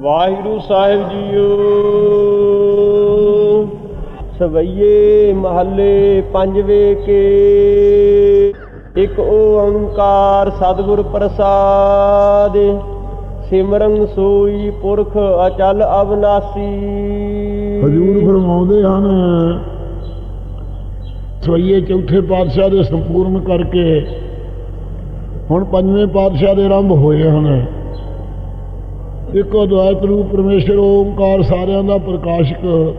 ਵਾਹਿਗੁਰੂ ਸਾਹਿਬ JIO. ਸਵਈਏ ਮਹੱਲੇ ਪੰਜਵੇਂ ਕੇ ਇੱਕ ਓੰਕਾਰ ਸਤਿਗੁਰ ਪ੍ਰਸਾਦ। ਸਿਮਰਨ ਸੋਈ ਪੁਰਖ ਅਚਲ ਅਵਨਾਸੀ ਹਜੂਰ ਫਰਮਾਉਂਦੇ ਹਨ, ਸਵਈਏ ਚੌਥੇ ਪਾਤਸ਼ਾਹ ਦੇ ਸੰਪੂਰਨ ਕਰਕੇ ਹੁਣ ਪੰਜਵੇਂ ਪਾਤਸ਼ਾਹ ਦੇ ਆਰੰਭ ਹੋਏ ਹਨ। ਇੱਕ ਅਦਵੈਤ ਰੂਪ ਪਰਮੇਸ਼ਰ ਓੰਕਾਰ ਸਾਰਿਆਂ ਦਾ ਪ੍ਰਕਾਸ਼ਕ।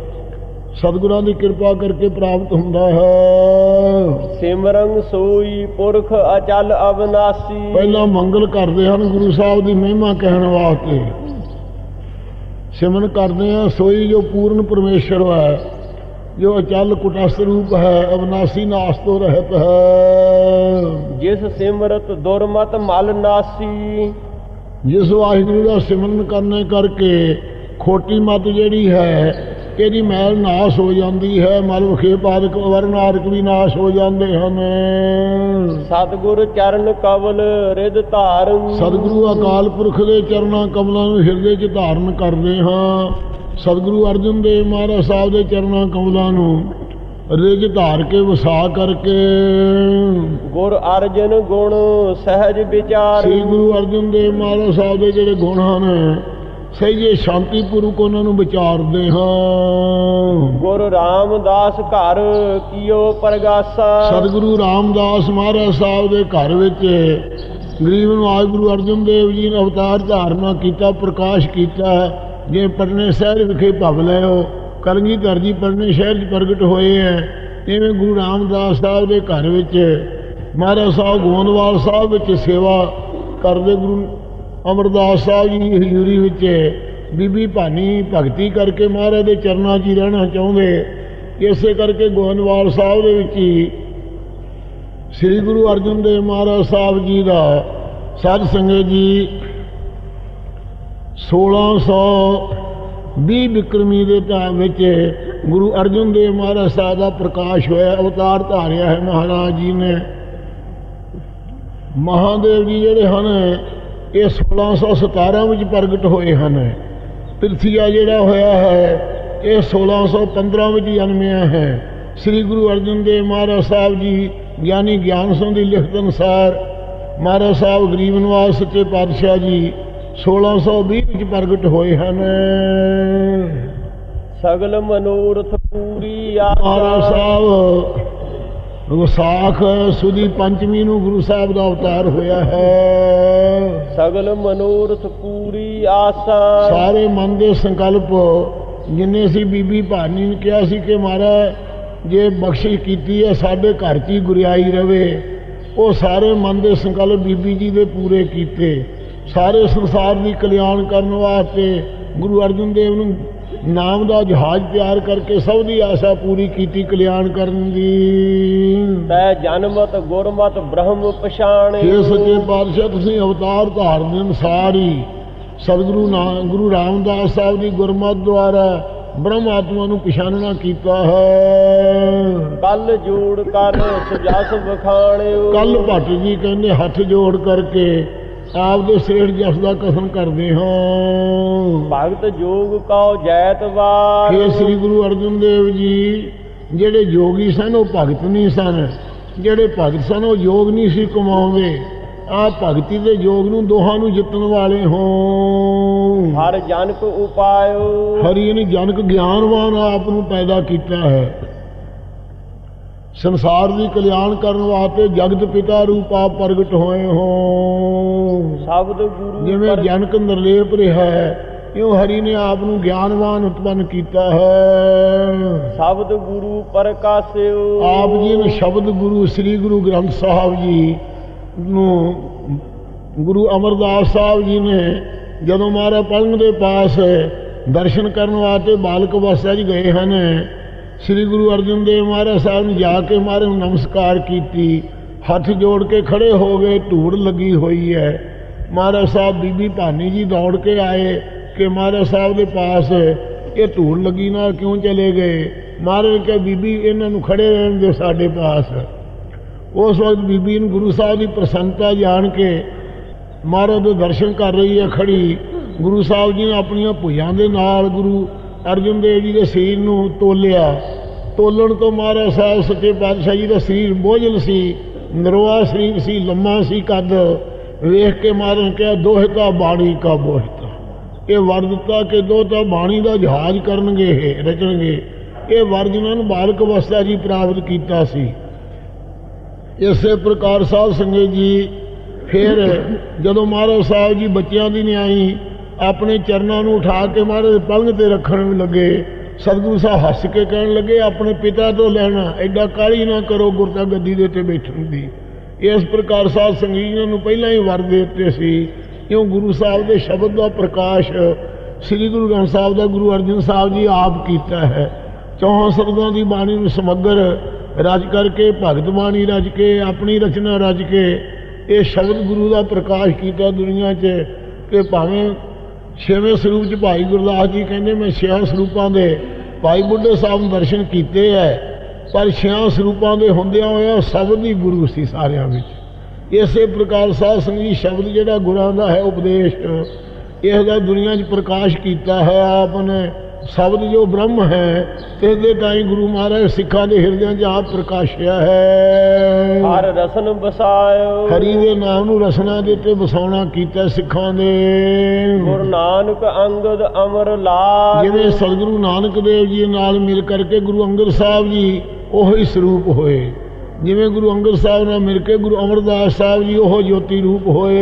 ਸਤਿਗੁਰਾਂ ਦੀ ਕਿਰਪਾ ਕਰਕੇ ਪ੍ਰਾਪਤ ਹੁੰਦਾ ਹੈ। ਸਿਮਰਨ ਸੋਈ ਪੁਰਖ ਅਚਲ ਅਬਨਾਸੀ ਪਹਿਲਾਂ ਮੰਗਲ ਕਰਦੇ ਹਨ ਗੁਰੂ ਸਾਹਿਬ ਦੀ ਮਹਿਮਾ ਕਹਿਣ ਵਾਸਤੇ। ਸਿਮਰਨ ਕਰਦੇ ਆ ਸੋਈ ਜੋ ਪੂਰਨ ਪਰਮੇਸ਼ਰ ਹੈ ਜੋ ਅਚਲ ਕੁਟਸ ਰੂਪ ਹੈ ਅਬਨਾਸੀ ਨਾਸ ਤੋਂ ਰਹਿਤ ਹੈ। ਜਿਸ ਸਿਮਰਤ ਦੁਰਮਤ ਮਲ ਨਾਸੀ। ਜਿਸ ਵਾਹਿਗੁਰੂ ਦਾ ਸਿਮਰਨ ਕਰਨੇ ਕਰਕੇ ਖੋਟੀ ਮਤ ਜਿਹੜੀ ਹੈ ਇਹਦੀ ਮੈਲ ਨਾਸ਼ ਹੋ ਜਾਂਦੀ ਹੈ ਮਲ ਵਿਖੇਪ ਆਦਿਕ ਵਰਨਾਰਕ ਵੀ ਨਾਸ਼ ਹੋ ਜਾਂਦੇ ਹਨ। ਸਤਿਗੁਰ ਚਰਨ ਕਵਲ ਰਿਦ ਧਾਰਨ। ਸਤਿਗੁਰੂ ਅਕਾਲ ਪੁਰਖ ਦੇ ਚਰਨਾਂ ਕਮਲਾਂ ਨੂੰ ਹਿਰਦੇ 'ਚ ਧਾਰਨ ਕਰਦੇ ਹਾਂ। ਸਤਿਗੁਰੂ ਅਰਜਨ ਦੇਵ ਮਹਾਰਾਜ ਸਾਹਿਬ ਦੇ ਚਰਨਾਂ ਕਮਲਾਂ ਨੂੰ ਰਿਜ ਧਾਰ ਕੇ ਵਸਾ ਕਰਕੇ। ਗੁਰ ਅਰਜਨ ਗੁਣ ਸਹਿਜ ਵਿਚਾਰ। ਸ੍ਰੀ ਗੁਰੂ ਅਰਜਨ ਦੇਵ ਮਹਾਰਾਜ ਸਾਹਿਬ ਦੇ ਜਿਹੜੇ ਗੁਣ ਹਨ ਸਹਿਜੇ ਸ਼ਾਂਤੀ ਪੂਰਵਕ ਉਹਨਾਂ ਨੂੰ ਵਿਚਾਰਦੇ ਹਾਂ। ਗੁਰ ਰਾਮਦਾਸ ਘਰ ਕੀਓ ਪ੍ਰਗਾਸਾ। ਸਤਿਗੁਰੂ ਰਾਮਦਾਸ ਮਹਾਰਾਜ ਸਾਹਿਬ ਦੇ ਘਰ ਵਿੱਚ ਗਰੀਬ ਨਿਵਾਜ ਗੁਰੂ ਅਰਜਨ ਦੇਵ ਜੀ ਨੇ ਅਵਤਾਰ ਧਾਰਨਾ ਕੀਤਾ ਪ੍ਰਕਾਸ਼ ਕੀਤਾ ਜੇ ਪਟਨੇ ਸ਼ਹਿਰ ਵਿਖੇ ਭਵ ਲਿਓ ਕਲਗੀਧਰ ਜੀ ਪਟਨੇ ਸ਼ਹਿਰ 'ਚ ਪ੍ਰਗਟ ਹੋਏ ਹੈ। ਇਵੇਂ ਗੁਰੂ ਰਾਮਦਾਸ ਸਾਹਿਬ ਦੇ ਘਰ ਵਿੱਚ, ਮਹਾਰਾਜ ਸਾਹਿਬ ਗੋਂਦਵਾਲ ਸਾਹਿਬ ਵਿੱਚ ਸੇਵਾ ਕਰਦੇ ਗੁਰੂ ਅਮਰਦਾਸ ਸਾਹਿਬ ਜੀ ਦੀ ਹਜ਼ੂਰੀ ਵਿੱਚ, ਬੀਬੀ ਭਾਨੀ ਭਗਤੀ ਕਰਕੇ ਮਹਾਰਾਜ ਦੇ ਚਰਨਾਂ 'ਚ ਹੀ ਰਹਿਣਾ ਚਾਹੁੰਦੇ। ਇਸੇ ਕਰਕੇ ਗੋਇੰਦਵਾਲ ਸਾਹਿਬ ਦੇ ਵਿੱਚ ਹੀ ਸ੍ਰੀ ਗੁਰੂ ਅਰਜਨ ਦੇਵ ਮਹਾਰਾਜ ਸਾਹਿਬ ਜੀ ਦਾ ਸਾਧ ਸੰਗਤ ਜੀ। 1620 ਬਿਕਰਮੀ ਦੇ ਟਾਈਮ ਵਿੱਚ ਗੁਰੂ ਅਰਜਨ ਦੇਵ ਮਹਾਰਾਜ ਸਾਹਿਬ ਦਾ ਪ੍ਰਕਾਸ਼ ਹੋਇਆ, ਅਵਤਾਰ ਧਾਰਿਆ ਹੈ ਮਹਾਰਾਜ ਜੀ ਨੇ। ਮਹਾਦੇਵ ਜੀ ਜਿਹੜੇ ਹਨ, ਇਹ 1617 ਵਿੱਚ ਪ੍ਰਗਟ ਹੋਏ ਹਨ। ਪ੍ਰਿਥੀਆ ਜਿਹੜਾ ਹੋਇਆ ਹੈ, ਇਹ 1615 ਵਿੱਚ ਜਨਮਿਆ ਹੈ। ਸ੍ਰੀ ਗੁਰੂ ਅਰਜਨ ਦੇਵ ਮਹਾਰਾਜ ਸਾਹਿਬ ਜੀ, ਗਿਆਨੀ ਗਿਆਨ ਸਿੰਘ ਦੀ ਲਿਖਤ ਅਨੁਸਾਰ ਮਹਾਰਾਜ ਸਾਹਿਬ ਗਰੀਬ ਨਿਵਾਸ ਸੱਚੇ ਪਾਤਸ਼ਾਹ ਜੀ 1620 ਵਿੱਚ ਪ੍ਰਗਟ ਹੋਏ ਹਨ। ਸਗਲ ਮਨੋਰਥ ਪੂਰੀ ਆਸਾ ਸਾਹਿਬ ਵਿਸਾਖ ਸੁਦੀ ਪੰਚਮੀ ਨੂੰ ਗੁਰੂ ਸਾਹਿਬ ਦਾ ਅਵਤਾਰ ਹੋਇਆ ਹੈ। ਸਗਲ ਮਨੋਰਥ ਪੂਰੀ ਆਸਾ ਸਾਰੇ ਮਨ ਦੇ ਸੰਕਲਪ ਜਿੰਨੇ ਸੀ ਬੀਬੀ ਭਾਨੀ ਨੇ ਕਿਹਾ ਸੀ ਕਿ ਮਹਾਰਾਜ ਜੇ ਬਖਸ਼ਿਸ਼ ਕੀਤੀ ਹੈ ਸਾਡੇ ਘਰ 'ਚ ਹੀ ਗੁਰਿਆਈ ਰਵੇ ਉਹ ਸਾਰੇ ਮਨ ਦੇ ਸੰਕਲਪ ਬੀਬੀ ਜੀ ਦੇ ਪੂਰੇ ਕੀਤੇ। ਸਾਰੇ ਸੰਸਾਰ ਦੀ ਕਲਿਆਣ ਕਰਨ ਵਾਸਤੇ ਗੁਰੂ ਅਰਜਨ ਦੇਵ ਨੂੰ ਨਾਮ ਦਾ ਜਹਾਜ਼ ਤਿਆਰ ਕਰਕੇ ਸਭ ਦੀ ਆਸ਼ਾ ਪੂਰੀ ਕੀਤੀ ਕਲਿਆਣ ਕਰਨ ਦੀ। ਤੈ ਜਨਮਤ ਗੁਰਮਤ ਬ੍ਰਹਮ ਪਛਾਣ। ਇਹ ਸੱਚੇ ਪਾਤਸ਼ਾਹ ਤੁਸੀਂ ਅਵਤਾਰ ਧਾਰਨ ਅਨੁਸਾਰ ਹੀ ਸਤਿਗੁਰੂ ਨਾਮ ਗੁਰੂ ਰਾਮਦਾਸ ਸਾਹਿਬ ਦੀ ਗੁਰਮਤਿ ਦੁਆਰਾ ਬ੍ਰਹਮ ਆਤਮਾ ਨੂੰ ਪਛਾਨਣਾ ਕੀਤਾ ਹੈ। ਕੱਲ ਜੋੜ ਕਰ ਸੁਜਸ ਵਖਾਣਿਓ। ਕੱਲ ਭੱਟ ਜੀ ਕਹਿੰਦੇ ਹੱਥ ਜੋੜ ਕਰਕੇ ਆਪ ਦੇ ਸ੍ਰੇਸ਼ਟ ਜਸ ਦਾ ਕਥਨ ਕਰਦੇ ਹਾਂ। ਭਗਤ ਜੋਗ ਕਉ ਜੈਤ ਵਾਰ। ਇਹ ਸ੍ਰੀ ਗੁਰੂ ਅਰਜਨ ਦੇਵ ਜੀ ਜਿਹੜੇ ਯੋਗੀ ਸਨ ਉਹ ਭਗਤ ਨਹੀਂ ਸਨ। ਜਿਹੜੇ ਭਗਤ ਸਨ ਉਹ ਯੋਗ ਨਹੀਂ ਸੀ ਕਮਾਉਂਦੇ। ਆ ਭਗਤੀ ਦੇ ਯੋਗ ਨੂੰ ਦੋਹਾਂ ਨੂੰ ਜਿੱਤਣ ਵਾਲੇ ਹੋ ਹਰ ਜਨਕ ਉਪਾਇਓ। ਹਰੀ ਨੇ ਜਨਕ ਗਿਆਨਵਾਨ ਆਪ ਨੂੰ ਪੈਦਾ ਕੀਤਾ ਹੈ। ਸੰਸਾਰ ਦੀ ਕਲਿਆਣ ਕਰਨ ਵਾਸਤੇ ਜਗਤ ਪਿਤਾ ਰੂਪ ਆਪ ਪ੍ਰਗਟ ਹੋਏ ਹੋ। ਸ਼ਬਦ ਗੁਰੂ ਜਿਵੇਂ ਜਨਕ ਨਿਰਲੇਪ ਰਿਹਾ ਹੈ ਇਉਂ ਹਰੀ ਨੇ ਆਪ ਨੂੰ ਗਿਆਨਵਾਨ ਉਤਪੰਨ ਕੀਤਾ ਹੈ। ਸ਼ਬਦ ਗੁਰੂ ਪ੍ਰਕਾਸ਼ਿਓ। ਆਪ ਜੀ ਨੇ ਸ਼ਬਦ ਗੁਰੂ ਸ੍ਰੀ ਗੁਰੂ ਗ੍ਰੰਥ ਸਾਹਿਬ ਜੀ ਨੂੰ ਗੁਰੂ ਅਮਰਦਾਸ ਸਾਹਿਬ ਜੀ ਨੇ ਜਦੋਂ ਮਹਾਰਾਜ ਪਲੰਗ ਦੇ ਪਾਸ ਦਰਸ਼ਨ ਕਰਨ ਵਾਸਤੇ ਬਾਲਕ ਅਵਸਥਾ 'ਚ ਗਏ ਹਨ ਸ੍ਰੀ ਗੁਰੂ ਅਰਜਨ ਦੇਵ ਮਹਾਰਾਜ ਸਾਹਿਬ ਨੇ ਜਾ ਕੇ ਮਹਾਰਾਜ ਨੂੰ ਨਮਸਕਾਰ ਕੀਤੀ। ਹੱਥ ਜੋੜ ਕੇ ਖੜੇ ਹੋ ਗਏ, ਧੂੜ ਲੱਗੀ ਹੋਈ ਹੈ। ਮਹਾਰਾਜ ਸਾਹਿਬ ਬੀਬੀ ਭਾਨੀ ਜੀ ਦੌੜ ਕੇ ਆਏ ਕਿ ਮਹਾਰਾਜ ਸਾਹਿਬ ਦੇ ਪਾਸ ਇਹ ਧੂੜ ਲੱਗੀ ਨਾਲ ਕਿਉਂ ਚਲੇ ਗਏ? ਮਹਾਰਾਜ ਕੇ ਬੀਬੀ, ਇਹਨਾਂ ਨੂੰ ਖੜੇ ਰਹਿਣ ਦਿਓ ਸਾਡੇ ਪਾਸ। ਉਸ ਵਕਤ ਬੀਬੀ ਨੂੰ ਗੁਰੂ ਸਾਹਿਬ ਦੀ ਪ੍ਰਸੰਨਤਾ ਜਾਣ ਕੇ ਮਹਾਰਾਜ ਦੇ ਦਰਸ਼ਨ ਕਰ ਰਹੀ ਹੈ ਖੜੀ। ਗੁਰੂ ਸਾਹਿਬ ਜੀ ਨੇ ਆਪਣੀਆਂ ਭੁਜਾਂ ਦੇ ਨਾਲ ਗੁਰੂ ਅਰਜਨ ਦੇਵ ਜੀ ਦੇ ਸਰੀਰ ਨੂੰ ਤੋਲਿਆ। ਤੋਲਣ ਤੋਂ ਮਹਾਰਾਜ ਸਾਹਿਬ ਸੱਚੇ ਪਾਤਸ਼ਾਹ ਜੀ ਦਾ ਸਰੀਰ ਬੋਝਲ ਸੀ ਨਰਵਾ ਸਰੀਰ ਸੀ, ਲੰਮਾ ਸੀ ਕੱਦ। ਵੇਖ ਕੇ ਮਹਾਰਾਜ ਨੇ ਕਿਹਾ ਦੋਹਿਤਾ ਬਾਣੀ ਕਾ ਬੋਹਿਤਾ ਇਹ ਵਰ ਦਿੱਤਾ ਕਿ ਦੋਹਤਾ ਬਾਣੀ ਦਾ ਜਹਾਜ਼ ਕਰਨਗੇ ਇਹ ਰਚਣਗੇ। ਇਹ ਵਰ ਜਿਨ੍ਹਾਂ ਨੂੰ ਬਾਲਕ ਅਵਸਥਾ ਜੀ ਪ੍ਰਾਪਤ ਕੀਤਾ ਸੀ। ਇਸੇ ਪ੍ਰਕਾਰ ਸਾਧ ਸੰਗਤ ਜੀ ਫਿਰ ਜਦੋਂ ਮਹਾਰਾਜ ਸਾਹਿਬ ਜੀ ਬੱਚਿਆਂ ਦੀ ਨਿਆਈ ਆਪਣੇ ਚਰਨਾਂ ਨੂੰ ਉਠਾ ਕੇ ਮਹਾਰਾਜ ਦੇ ਪਲੰਘ ਤੇ ਰੱਖਣ ਲੱਗੇ। ਸਤਿਗੁਰੂ ਸਾਹਿਬ ਹੱਸ ਕੇ ਕਹਿਣ ਲੱਗੇ, ਆਪਣੇ ਪਿਤਾ ਤੋਂ ਲੈਣਾ, ਐਡਾ ਕਾਲੀ ਨਾ ਕਰੋ ਗੁਰਤਾ ਗੱਦੀ ਦੇ ਉੱਤੇ ਬੈਠਣ ਦੀ। ਇਸ ਪ੍ਰਕਾਰ ਸਾਧ ਸੰਗਤ ਨੂੰ ਪਹਿਲਾਂ ਹੀ ਵਰ ਦੇ ਦਿੱਤੇ ਸੀ। ਕਿਉਂ ਗੁਰੂ ਸਾਹਿਬ ਦੇ ਸ਼ਬਦ ਦਾ ਪ੍ਰਕਾਸ਼ ਸ੍ਰੀ ਗੁਰੂ ਗ੍ਰੰਥ ਸਾਹਿਬ ਦਾ ਗੁਰੂ ਅਰਜਨ ਸਾਹਿਬ ਜੀ ਆਪ ਕੀਤਾ ਹੈ। ਚੌਹਾਂ ਸਰਦਾਂ ਦੀ ਬਾਣੀ ਨੂੰ ਸਮੱਗਰ ਰਚ ਕਰਕੇ, ਭਗਤ ਬਾਣੀ ਰਚ ਕੇ, ਆਪਣੀ ਰਚਨਾ ਰਚ ਕੇ, ਇਹ ਸ਼ਬਦ ਗੁਰੂ ਦਾ ਪ੍ਰਕਾਸ਼ ਕੀਤਾ ਦੁਨੀਆ 'ਚ ਕਿ ਭਾਵੇਂ ਛੇਵੇਂ ਸਰੂਪ 'ਚ ਭਾਈ ਗੁਰਦਾਸ ਜੀ ਕਹਿੰਦੇ, ਮੈਂ ਛਿਆਂ ਸਰੂਪਾਂ ਦੇ ਭਾਈ ਬੁੱਢੇ ਸਾਹਿਬ ਨੂੰ ਦਰਸ਼ਨ ਕੀਤੇ ਐ, ਪਰ ਛਿਆਂ ਸਰੂਪਾਂ ਦੇ ਹੁੰਦਿਆਂ ਹੋਇਆ ਸ਼ਬਦ ਹੀ ਗੁਰੂ ਸੀ ਸਾਰਿਆਂ ਵਿੱਚ। ਇਸੇ ਪ੍ਰਕਾਰ ਸਾਧ ਸੰਗਤ ਜੀ ਸ਼ਬਦ ਜਿਹੜਾ ਗੁਰਾਂ ਦਾ ਹੈ, ਉਪਦੇਸ਼ ਇਸ ਦਾ ਦੁਨੀਆ 'ਚ ਪ੍ਰਕਾਸ਼ ਕੀਤਾ ਹੈ ਆਪ ਨੇ। ਸ਼ਬਦ ਜੋ ਬ੍ਰਹਮ ਹੈ ਤੇ ਦੇ ਗੁਰੂ ਮਹਾਰਾਜ ਸਿੱਖਾਂ ਦੇ ਹਿਰਦਿਆਂ 'ਚ ਆਪ ਪ੍ਰਕਾਸ਼ਿਆ ਹੈ। ਹਰ ਰਸਨ ਬਸਾਇਓ ਹਰੀ ਦੇ ਨਾਮ ਨੂੰ ਰਸਨਾ ਦੇ ਤੇ ਵਸਾਉਣਾ ਕੀਤਾ ਸਿੱਖਾਂ ਦੇ ਗੁਰੂ ਨਾਨਕ ਅੰਗਦ ਅਮਰ ਲਾਗ। ਜਿਵੇਂ ਸਤਿਗੁਰੂ ਨਾਨਕ ਦੇਵ ਜੀ ਨਾਲ ਮਿਲ ਕਰਕੇ ਗੁਰੂ ਅੰਗਦ ਸਾਹਿਬ ਜੀ ਉਹੀ ਸਰੂਪ ਹੋਏ। ਜਿਵੇਂ ਗੁਰੂ ਅੰਗਦ ਸਾਹਿਬ ਨਾਲ ਮਿਲ ਕੇ ਗੁਰੂ ਅਮਰਦਾਸ ਸਾਹਿਬ ਜੀ ਉਹ ਜੋਤੀ ਰੂਪ ਹੋਏ।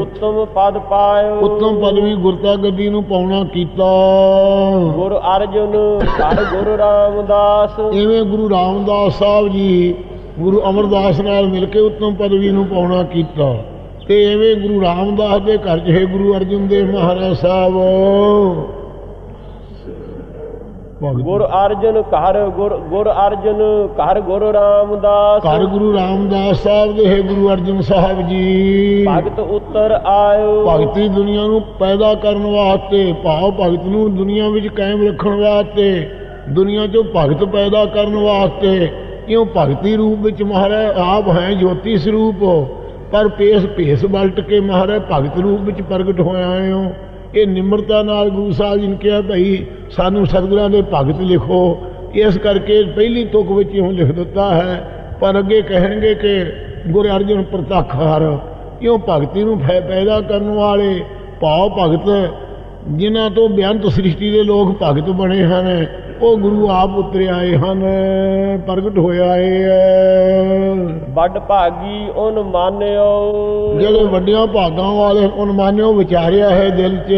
ਉਤਮ ਪਦ ਪਾਇਓ। ਉੱਤਮ ਪਦਵੀ ਗੁਰਤਾ ਗੱਦੀ ਨੂੰ ਪਾਉਣਾ ਕੀਤਾ। ਗੁਰੂ ਅਰਜੁਨ ਘਰ ਗੁਰੂ ਰਾਮਦਾਸ। ਇਵੇਂ ਗੁਰੂ ਰਾਮਦਾਸ ਸਾਹਿਬ ਜੀ ਗੁਰੂ ਅਮਰਦਾਸ ਨਾਲ ਮਿਲ ਕੇ ਉੱਤਮ ਪਦਵੀ ਨੂੰ ਪਾਉਣਾ ਕੀਤਾ। ਤੇ ਐਵੇਂ ਗੁਰੂ ਰਾਮਦਾਸ ਦੇ ਘਰ 'ਚ ਹੈ ਗੁਰੂ ਅਰਜਨ ਦੇਵ ਮਹਾਰਾਜ ਸਾਹਿਬ। ਗੁਰ ਅਰਜਨ ਘਰ ਗੁਰ ਅਰਜਨ ਘਰ ਗੁਰੂ ਰਾਮਦਾਸ। ਘਰ ਗੁਰੂ ਰਾਮਦਾਸ ਸਾਹਿਬ ਦੇ ਹੈ ਗੁਰੂ ਅਰਜਨ ਸਾਹਿਬ ਜੀ। ਭਗਤ ਉੱਤਰ ਆਇਓ। ਭਗਤੀ ਦੁਨੀਆ ਨੂੰ ਪੈਦਾ ਕਰਨ ਵਾਸਤੇ ਭਾਵ ਭਗਤ ਨੂੰ ਦੁਨੀਆ ਵਿੱਚ ਕਾਇਮ ਰੱਖਣ ਵਾਸਤੇ ਦੁਨੀਆ 'ਚੋਂ ਭਗਤ ਪੈਦਾ ਕਰਨ ਵਾਸਤੇ। ਕਿਉਂ ਭਗਤੀ ਰੂਪ ਵਿੱਚ ਮਹਾਰਾਜ ਆਪ ਹੈ ਜੋਤੀ ਸਰੂਪ ਪਰ ਪੇਸ ਭੇਸ ਬਲਟ ਕੇ ਮਹਾਰਾਜ ਭਗਤ ਰੂਪ ਵਿੱਚ ਪ੍ਰਗਟ ਹੋਇਆ ਆਏ ਹੋ ਇਹ ਨਿਮਰਤਾ ਨਾਲ ਗੁਰੂ ਸਾਹਿਬ ਜੀ ਨੇ ਕਿਹਾ ਭਾਈ ਸਾਨੂੰ ਸਤਿਗੁਰਾਂ ਦੇ ਭਗਤ ਲਿਖੋ। ਇਸ ਕਰਕੇ ਪਹਿਲੀ ਤੁਕ ਵਿੱਚ ਇਉਂ ਲਿਖ ਦਿੱਤਾ ਹੈ, ਪਰ ਅੱਗੇ ਕਹਿਣਗੇ ਕਿ ਗੁਰੂ ਅਰਜਨ ਪ੍ਰਤੱਖ ਹਰ ਕਿਉਂ ਭਗਤੀ ਨੂੰ ਫੈ- ਪੈਦਾ ਕਰਨ ਵਾਲੇ ਭਾਵ ਭਗਤ, ਜਿਨ੍ਹਾਂ ਤੋਂ ਬੇਅੰਤ ਸ੍ਰਿਸ਼ਟੀ ਦੇ ਲੋਕ ਭਗਤ ਬਣੇ ਹਨ ਉਹ ਗੁਰੂ ਆਪ ਉਤਰੇ ਆਏ ਹਨ ਪ੍ਰਗਟ ਹੋਇਆ ਹੈ ਵੱਡ ਭਾਗੀ ਓਨ ਮਾਨਿਓ। ਜਿਹੜੇ ਵੱਡਿਆਂ ਭਾਗਾਂ ਵਾਲੇ ਉਨਮਾਨਿਓ ਵਿਚਾਰਿਆ ਹੈ ਦਿਲ 'ਚ।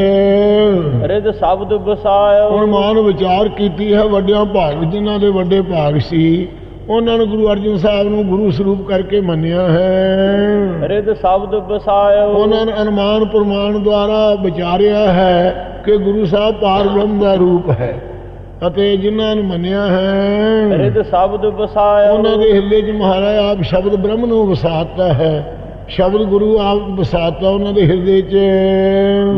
ਰਿਦ ਸ਼ਬਦ ਬਸਾਇਓ ਉਨਮਾਨ ਵਿਚਾਰ ਕੀਤੀ ਹੈ ਵੱਡਿਆਂ ਭਾਗ ਜਿਨ੍ਹਾਂ ਦੇ ਵੱਡੇ ਭਾਗ ਸੀ ਉਹਨਾਂ ਨੂੰ ਗੁਰੂ ਅਰਜਨ ਸਾਹਿਬ ਨੂੰ ਗੁਰੂ ਸਰੂਪ ਕਰਕੇ ਮੰਨਿਆ ਹੈ। ਰਿਦ ਸ਼ਬਦ ਬਸਾਇਓ ਉਹਨਾਂ ਨੇ ਅਨੁਮਾਨ ਪ੍ਰਮਾਣ ਦੁਆਰਾ ਵਿਚਾਰਿਆ ਹੈ ਕਿ ਗੁਰੂ ਸਾਹਿਬ ਪਾਰ ਬ੍ਰਹਮ ਦਾ ਰੂਪ ਹੈ। ਅਤੇ ਜਿਨ੍ਹਾਂ ਨੂੰ ਮੰਨਿਆ ਹੈ ਰਿਦ ਸ਼ਬਦ ਬਸਾਇਓ ਉਹਨਾਂ ਦੇ ਹਿਰਦੇ 'ਚ ਮਹਾਰਾਜ ਆਪ ਸ਼ਬਦ ਬ੍ਰਹਮ ਨੂੰ ਵਸਾਤਾ ਹੈ ਸ਼ਬਦ ਗੁਰੂ ਆਪ ਵਸਾਤਾ ਉਹਨਾਂ ਦੇ ਹਿਰਦੇ 'ਚ।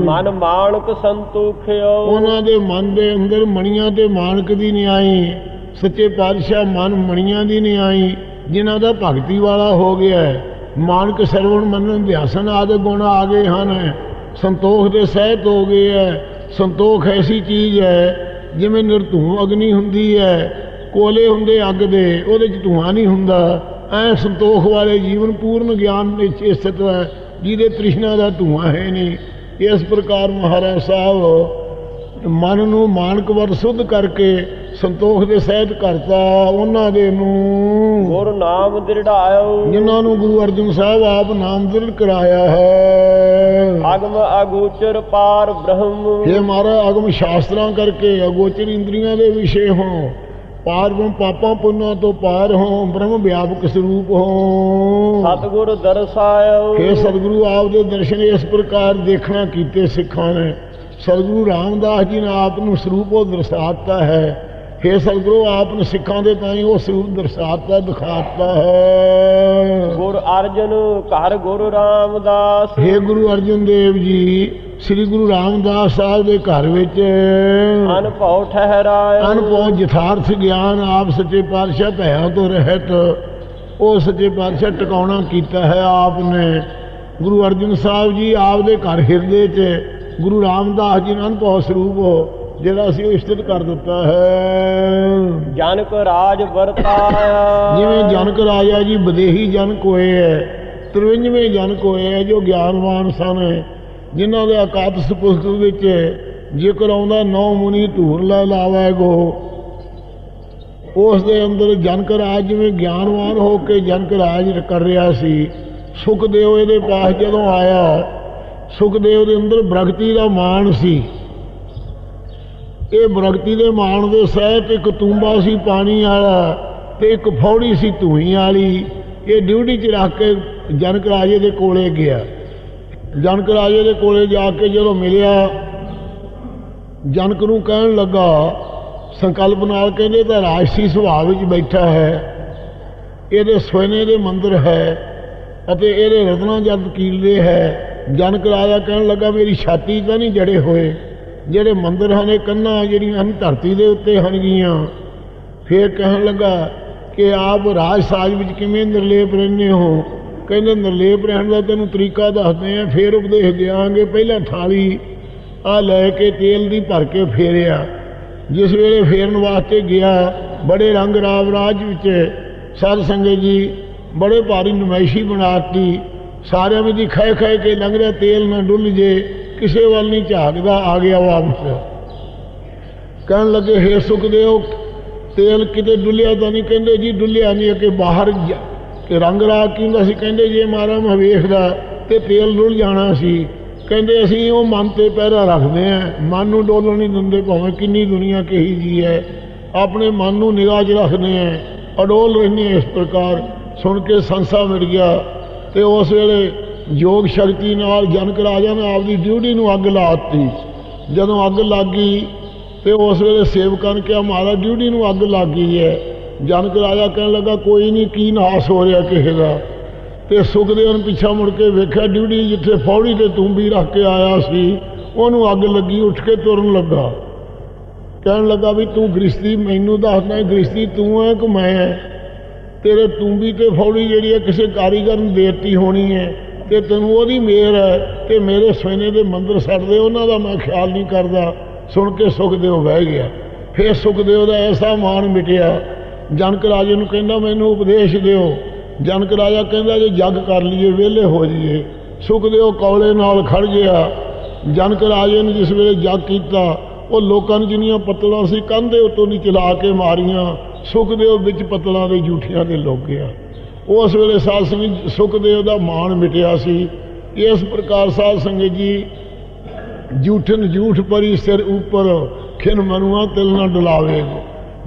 ਮਨ ਮਾਨਕ ਸੰਤੋਖਿਓ। ਉਹਨਾਂ ਦੇ ਮਨ ਦੇ ਅੰਦਰ ਮਣੀਆਂ ਤੇ ਮਾਨਕ ਦੀ ਨਿਆਈ ਸੱਚੇ ਪਾਤਸ਼ਾਹ ਮਨ ਮਣੀਆਂ ਦੀ ਨਿਆਈ ਜਿਨ੍ਹਾਂ ਦਾ ਭਗਤੀ ਵਾਲਾ ਹੋ ਗਿਆ ਹੈ। ਮਾਨਕ ਸਰਵਣ ਮੰਨਣ ਅਭਿਆਸਨ ਆਦਿ ਗੁਣ ਆ ਗਏ ਹਨ। ਸੰਤੋਖ ਦੇ ਸਹਿਤ ਹੋ ਗਏ ਹੈ। ਸੰਤੋਖ ਐਸੀ ਚੀਜ਼ ਹੈ ਜਿਵੇਂ ਨਿਰਧੂਮ ਅਗਨੀ ਹੁੰਦੀ ਹੈ, ਕੋਲੇ ਹੁੰਦੇ ਅੱਗ ਦੇ, ਉਹਦੇ 'ਚ ਧੂਆਂ ਨਹੀਂ ਹੁੰਦਾ। ਐ ਸੰਤੋਖ ਵਾਲੇ ਜੀਵਨ, ਪੂਰਨ ਗਿਆਨ ਵਿੱਚ ਸਥਿਤ ਹੈ, ਜਿਹਦੇ ਤ੍ਰਿਸ਼ਨਾ ਦਾ ਧੂਆਂ ਹੈ ਨਹੀਂ। ਇਸ ਪ੍ਰਕਾਰ ਮਹਾਰਾਜ ਸਾਹਿਬ, ਮਨ ਨੂੰ ਮਾਨਕ ਵਰ ਸੁਧ ਕਰਕੇ ਸੰਤੋਖ ਦੇ ਸਹਿਤ ਕਰਤਾ ਉਹਨਾਂ ਦੇ ਨੂੰ ਗੁਰ ਨਾਮ ਦਿਰੜਾਇਓ। ਜਿਨ੍ਹਾਂ ਨੂੰ ਗੁਰੂ ਅਰਜਨ ਸਾਹਿਬ ਆਪ ਨਾਮ ਦ੍ਰਿੜ ਕਰਾਇਆ ਹੈ। ਅਗਮ ਅਗੋਚਰ ਪਾਰ ਬ੍ਰਹਮ। ਇਹ ਮਾਰਾ ਅਗਮ ਸ਼ਾਸਤਰਾਂ ਕਰਕੇ ਅਗੋਚਰ ਇੰਦਰੀਆਂ ਦੇ ਵਿਸ਼ੇ ਹੋ ਪਾਰ ਬ੍ਰਹਮ ਪਾਪਾਂ ਪੁੰਨਾਂ ਤੋਂ ਪਾਰ ਹੋ ਬ੍ਰਹਮ ਵਿਆਪਕ ਸਰੂਪ ਹੋ ਸਤਿਗੁਰ ਦਰਸਾਇਓ। हे ਸਤਿਗੁਰੂ ਆਪ ਦੇ ਦਰਸ਼ਨ ਇਸ ਪ੍ਰਕਾਰ ਦੇਖਣਾ ਕੀਤੇ ਸਿੱਖਾਂ ਨੇ। ਸਤਿਗੁਰੂ ਰਾਮਦਾਸ ਜੀ ਨੇ ਆਪ ਨੂੰ ਸਰੂਪ ਦਰਸਾਤਾ ਹੈ। हे ਸਤਿਗੁਰੂ ਆਪ ਨੇ ਸਿੱਖਾਂ ਦੇ ਤਾਈਂ ਉਹ ਸਰੂਪ ਦਰਸਾਤਾ ਦਿਖਾਤਾ ਹੈ। ਗੁਰ ਅਰਜਨ ਘਰ ਗੁਰੂ ਰਾਮਦਾਸ। हे ਗੁਰੂ ਅਰਜਨ ਦੇਵ ਜੀ ਸ੍ਰੀ ਗੁਰੂ ਰਾਮਦਾਸ ਸਾਹਿਬ ਦੇ ਘਰ ਵਿੱਚ ਅਨਭਉ ਠਹਿਰਾਇਓ। ਅਨੁਭਵ ਯਥਾਰਥ ਗਿਆਨ ਆਪ ਸੱਚੇ ਪਾਤਸ਼ਾਹ ਭੈਆਂ ਤੋਂ ਰਹਿਤ ਉਹ ਸੱਚੇ ਪਾਤਸ਼ਾਹ ਟਿਕਾਉਣਾ ਕੀਤਾ ਹੈ ਆਪ ਨੇ ਗੁਰੂ ਅਰਜਨ ਸਾਹਿਬ ਜੀ ਆਪ ਦੇ ਘਰ ਹਿਰਦੇ 'ਚ ਗੁਰੂ ਰਾਮਦਾਸ ਜੀ ਨੂੰ ਅਨੁਭਵ ਸਰੂਪ ਜਿਹੜਾ ਅਸੀਂ ਉਹ ਇਸਤਤ ਕਰ ਦਿੱਤਾ ਹੈ। ਜਨਕ ਰਾਜ ਵਰਤਾਇਆ ਜਿਵੇਂ ਜਨਕ ਰਾਜਾ ਜੀ ਵਿਦੇਹੀ ਜਨਕ ਹੋਏ ਹੈ। 53ਵੇਂ ਜਨਕ ਹੋਏ ਹੈ ਜੋ ਗਿਆਨਵਾਨ ਸਨ ਜਿਨ੍ਹਾਂ ਦੇ ਅਕਾਦਸ ਪੁਸਤਕ ਵਿੱਚ ਜ਼ਿਕਰ ਆਉਂਦਾ ਨੌ ਮੁਨੀ ਧੂਰ ਲੈ ਲਾਵੇ ਗੋ। ਉਸ ਦੇ ਅੰਦਰ ਜਨਕ ਰਾਜ ਜਿਵੇਂ ਗਿਆਨਵਾਨ ਹੋ ਕੇ ਜਨਕ ਰਾਜ ਕਰ ਰਿਹਾ ਸੀ। ਸੁਖਦੇਵ ਇਹਦੇ ਪਾਸ ਜਦੋਂ ਆਇਆ ਸੁਖਦੇਵ ਦੇ ਅੰਦਰ ਬ੍ਰਗਤੀ ਦਾ ਮਾਣ ਸੀ। ਇਹ ਬਰਗਤੀ ਦੇ ਮਾਣ ਦੇ ਸਹਿਤ ਇੱਕ ਤੂੰਬਾ ਸੀ ਪਾਣੀ ਵਾਲਾ ਤੇ ਇੱਕ ਫੌੜੀ ਸੀ ਧੂਈ ਵਾਲੀ। ਇਹ ਡਿਊਟੀ 'ਚ ਰੱਖ ਕੇ ਜਨਕ ਰਾਜੇ ਦੇ ਕੋਲੇ ਗਿਆ। ਜਨਕ ਰਾਜੇ ਦੇ ਕੋਲੇ ਜਾ ਕੇ ਜਦੋਂ ਮਿਲਿਆ, ਜਨਕ ਨੂੰ ਕਹਿਣ ਲੱਗਾ, ਸੰਕਲਪ ਨਾਲ ਕਹਿੰਦੇ ਤਾਂ ਰਾਜਸੀ ਸੁਭਾਅ ਵਿੱਚ ਬੈਠਾ ਹੈ। ਇਹਦੇ ਸੋਨੇ ਦੇ ਮੰਦਰ ਹੈ ਅਤੇ ਇਹਦੇ ਰਤਨਾ ਜਦ ਕੀਲੇ ਹੈ। ਜਨਕ ਰਾਜਾ ਕਹਿਣ ਲੱਗਾ, ਮੇਰੀ ਛਾਤੀ ਤਾਂ ਨਹੀਂ ਜੜੇ ਹੋਏ। ਜਿਹੜੇ ਮੰਦਰ ਹਨ, ਇਹ ਕੰਨਾਂ ਜਿਹੜੀਆਂ ਹਨ, ਧਰਤੀ ਦੇ ਉੱਤੇ ਹਨ ਗੀਆਂ। ਫਿਰ ਕਹਿਣ ਲੱਗਾ ਕਿ ਆਪ ਰਾਜ ਸਾਜ ਵਿੱਚ ਕਿਵੇਂ ਨਿਰਲੇਪ ਰਹਿੰਦੇ ਹੋ? ਕਹਿੰਦੇ, ਨਿਰਲੇਪ ਰਹਿਣ ਦਾ ਤੈਨੂੰ ਤਰੀਕਾ ਦੱਸਦੇ ਆ ਫਿਰ ਉਪਦੇਸ਼ ਦੇਵਾਂਗੇ ਪਹਿਲਾਂ ਥਾਲੀ ਆ ਲੈ ਕੇ ਤੇਲ ਦੀ ਭਰ ਕੇ ਫੇਰਿਆ। ਜਿਸ ਵੇਲੇ ਫੇਰਨ ਵਾਸਤੇ ਗਿਆ, ਬੜੇ ਰੰਗ ਰਾਵ ਰਾਜ ਵਿੱਚ ਸਾਧ ਸੰਗਤ ਜੀ ਬੜੇ ਭਾਰੀ ਨਮਾਇਸ਼ੀ ਬਣਾਤੀ ਸਾਰਿਆਂ ਵਿੱਚ ਖੈ ਖੈ ਕੇ ਲੰਘ ਰਿਹਾ ਤੇਲ ਨਾ ਡੁੱਲ ਜੇ। ਕਿਸੇ ਵੱਲ ਨਹੀਂ ਝਾਕਦਾ, ਆ ਗਿਆ ਵਾਪਸ ਕਹਿਣ ਲੱਗੇ, ਹੇ ਸੁਖਦੇਵ, ਤੇਲ ਕਿਤੇ ਡੁੱਲਿਆ ਤਾਂ ਨਹੀਂ? ਕਹਿੰਦੇ ਜੀ, ਡੁੱਲਿਆ ਨਹੀਂ ਕਿ ਬਾਹਰ ਜਾ- ਕਿ ਰੰਗ ਰਾਗ ਕਹਿੰਦਾ ਸੀ? ਕਹਿੰਦੇ ਜੇ ਮਾਰਾ ਮੈਂ ਵੇਖਦਾ ਤੇ ਤੇਲ ਡੁੱਲ ਜਾਣਾ ਸੀ। ਕਹਿੰਦੇ ਅਸੀਂ ਉਹ ਮਨ ਤੇ ਪਹਿਰਾ ਰੱਖਦੇ ਆ ਮਨ ਨੂੰ ਡੋਲਣ ਨਹੀਂ ਦਿੰਦੇ ਭਾਵੇਂ ਕਿੰਨੀ ਦੁਨੀਆ ਕਹੀ ਜੀ ਹੈ। ਆਪਣੇ ਮਨ ਨੂੰ ਨਿਗਾਹ 'ਚ ਰੱਖਦੇ ਆ ਅਡੋਲ ਰਹਿੰਦੇ ਇਸ ਪ੍ਰਕਾਰ। ਸੁਣ ਕੇ ਸੰਸਾ ਮਿਟ ਗਿਆ ਤੇ ਉਸ ਵੇਲੇ ਯੋਗ ਸ਼ਕਤੀ ਨਾਲ ਜਨਕ ਰਾਜਾ ਨੇ ਆਪਦੀ ਡਿਊਟੀ ਨੂੰ ਅੱਗ ਲਾਤੀ ਜਦੋਂ ਅੱਗ ਲੱਗ ਗਈ, ਤੇ ਉਸ ਵੇਲੇ ਸੇਵਕਾਂ ਨੇ ਕਿਹਾ, ਮਹਾਰਾਜ, ਡਿਊਟੀ ਨੂੰ ਅੱਗ ਲੱਗ ਗਈ ਹੈ। ਜਨਕ ਰਾਜਾ ਕਹਿਣ ਲੱਗਾ, ਕੋਈ ਨਹੀਂ, ਕੀ ਨਾਸ ਹੋ ਰਿਹਾ ਕਿਸੇ ਦਾ? ਤੇ ਸੁਖਦੇਵ ਨੇ ਪਿੱਛਾ ਮੁੜ ਕੇ ਵੇਖਿਆ, ਡਿਊਟੀ ਜਿੱਥੇ ਫੌੜੀ ਤੇ ਤੂੰਬੀ ਰੱਖ ਕੇ ਆਇਆ ਸੀ, ਉਹਨੂੰ ਅੱਗ ਲੱਗੀ, ਉੱਠ ਕੇ ਤੁਰਨ ਲੱਗਾ। ਕਹਿਣ ਲੱਗਾ ਵੀ, ਤੂੰ ਗ੍ਰਿਸ਼ਤੀ, ਮੈਨੂੰ ਦੱਸਦਾ ਗ੍ਰਿਸ਼ਤੀ ਤੂੰ ਹੈ ਕਿ ਮੈਂ ਹੈ? ਤੇਰੇ ਤੂੰਬੀ ਤੇ ਫੌੜੀ ਜਿਹੜੀ ਹੈ, ਕਿਸੇ ਕਾਰੀਗਰ ਨੂੰ ਦੇਤੀ ਹੋਣੀ ਹੈ। ਤੇ ਤੈਨੂੰ ਉਹਦੀ ਮਿਹਰ ਹੈ ਤੇ ਮੇਰੇ ਸੋਨੇ ਦੇ ਮੰਦਰ ਛੱਡਦੇ ਉਹਨਾਂ ਦਾ ਮੈਂ ਖਿਆਲ ਨਹੀਂ ਕਰਦਾ। ਸੁਣ ਕੇ ਸੁਖਦੇਵ ਬਹਿ ਗਿਆ। ਫਿਰ ਸੁਖਦੇਵ ਦਾ ਐਸਾ ਮਾਣ ਮਿਟਿਆ। ਜਨਕ ਰਾਜੇ ਨੂੰ ਕਹਿੰਦਾ, ਮੈਨੂੰ ਉਪਦੇਸ਼ ਦਿਓ। ਜਨਕ ਰਾਜਾ ਕਹਿੰਦਾ, ਜੇ ਜੱਗ ਕਰ ਲਈਏ, ਵਿਹਲੇ ਹੋ ਜਾਈਏ। ਸੁਖਦੇਵ ਕੌਲੇ ਨਾਲ ਖੜ ਗਿਆ। ਜਨਕ ਰਾਜੇ ਨੇ ਜਿਸ ਵੇਲੇ ਜੱਗ ਕੀਤਾ, ਉਹ ਲੋਕਾਂ ਨੂੰ ਜਿੰਨੀਆਂ ਪੱਤਲਾਂ ਸੀ, ਕੰਧੇ ਦੇ ਉੱਤੋਂ ਦੀ ਚਲਾ ਕੇ ਮਾਰੀਆਂ। ਸੁਖਦੇਵ ਵਿੱਚ ਪੱਤਲਾਂ ਦੇ ਜੂਠੀਆਂ ਦੇ ਲੋਕ ਗਿਆ। ਉਸ ਵੇਲੇ ਸਾਧ ਸੰਗਤ ਸੁਖਦੇਵ ਦਾ ਮਾਣ ਮਿਟਿਆ ਸੀ। ਇਸ ਪ੍ਰਕਾਰ ਸਾਧ ਸੰਗਤ ਜੀ ਜੂਠਨ ਜੂਠ ਪਰੀ ਸਿਰ ਉੱਪਰ ਖਿਨ ਮਨੁਆ ਤਿਲ ਨਾ ਡੁਲਾਵੇ।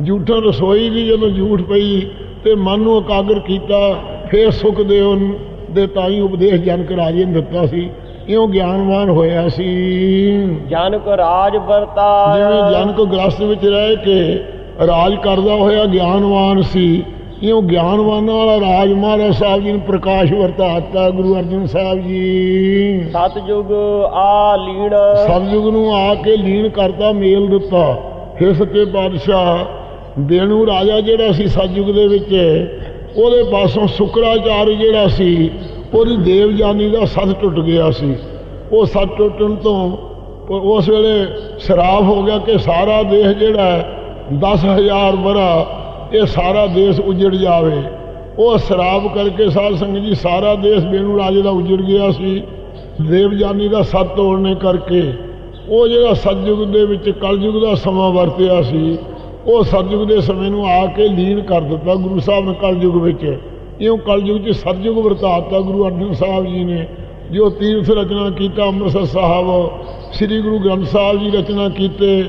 ਜੂਠਨ ਰਸੋਈ ਦੀ ਜਦੋਂ ਜੂਠ ਪਈ ਤੇ ਮਨ ਨੂੰ ਇਕਾਗਰ ਕੀਤਾ ਫਿਰ ਸੁਖਦੇਵ ਦੇ ਤਾਈ ਉਪਦੇਸ਼ ਜਨਕ ਰਾਜੇ ਨੇ ਦਿੱਤਾ ਸੀ। ਇਉਂ ਗਿਆਨਵਾਨ ਹੋਇਆ ਸੀ। ਜਨਕ ਰਾਜ ਵਰਤਾਇਆ। ਜਿਵੇਂ ਜਨਕ ਗ੍ਰਸਤ ਵਿੱਚ ਰਹਿ ਕੇ ਰਾਜ ਕਰਦਾ ਹੋਇਆ ਗਿਆਨਵਾਨ ਸੀ ਇਉਂ ਗਿਆਨਵਾਨਾਂ ਵਾਲਾ ਰਾਜ ਮਹਾਰਾਜ ਸਾਹਿਬ ਜੀ ਨੂੰ ਪ੍ਰਕਾਸ਼ ਵਰਤਾਤਾ ਗੁਰੂ ਅਰਜਨ ਸਾਹਿਬ ਜੀ। ਸਤਜੁਗ ਆ ਲੀਣ ਸਤਿਯੁਗ ਨੂੰ ਆ ਕੇ ਲੀਨ ਕਰਤਾ ਮੇਲ ਦਿੱਤਾ। ਫਿਰ ਸੱਚੇ ਪਾਤਸ਼ਾਹ ਦੇਣੂ ਰਾਜਾ ਜਿਹੜਾ ਸੀ ਸਤਿਯੁਗ ਦੇ ਵਿੱਚ ਉਹਦੇ ਪਾਸੋਂ ਸ਼ੁਕਰਾਚਾਰ ਜਿਹੜਾ ਸੀ ਉਹਦੀ ਦੇਵਜਾਨੀ ਦਾ ਸੱਤ ਟੁੱਟ ਗਿਆ ਸੀ। ਉਹ ਸੱਤ ਟੁੱਟਣ ਤੋਂ ਉਸ ਵੇਲੇ ਸ਼ਰਾਬ ਹੋ ਗਿਆ ਕਿ ਸਾਰਾ ਦੇਸ਼ ਜਿਹੜਾ ਹੈ 10000 ਬਰਾ ਇਹ ਸਾਰਾ ਦੇਸ਼ ਉਜੜ ਜਾਵੇ। ਉਹ ਸ਼ਰਾਬ ਕਰਕੇ ਸਾਧ ਸੰਗਤ ਜੀ, ਸਾਰਾ ਦੇਸ਼ ਬੇਣੂ ਰਾਜੇ ਦਾ ਉਜੜ ਗਿਆ ਸੀ। ਦੇਵਜਾਨੀ ਦਾ ਸੱਤ ਤੋੜਨੇ ਕਰਕੇ ਉਹ ਜਿਹੜਾ ਸਤਜੁਗ ਦੇ ਵਿੱਚ ਕਲਯੁਗ ਦਾ ਸਮਾਂ ਵਰਤਿਆ ਸੀ, ਉਹ ਸਤਜੁਗ ਦੇ ਸਮੇਂ ਨੂੰ ਆ ਕੇ ਲੀਨ ਕਰ ਦਿੱਤਾ ਗੁਰੂ ਸਾਹਿਬ ਨੇ ਕਲਯੁਗ ਵਿੱਚ। ਇਉਂ ਕਲਯੁਗ 'ਚ ਸਤਜੁਗ ਵਰਤਾਤਾ ਗੁਰੂ ਅਰਜਨ ਸਾਹਿਬ ਜੀ ਨੇ, ਜੋ ਤੀਰਥ ਰਚਨਾ ਕੀਤਾ ਅੰਮ੍ਰਿਤਸਰ ਸਾਹਿਬ, ਸ੍ਰੀ ਗੁਰੂ ਗ੍ਰੰਥ ਸਾਹਿਬ ਜੀ ਰਚਨਾ ਕੀਤੇ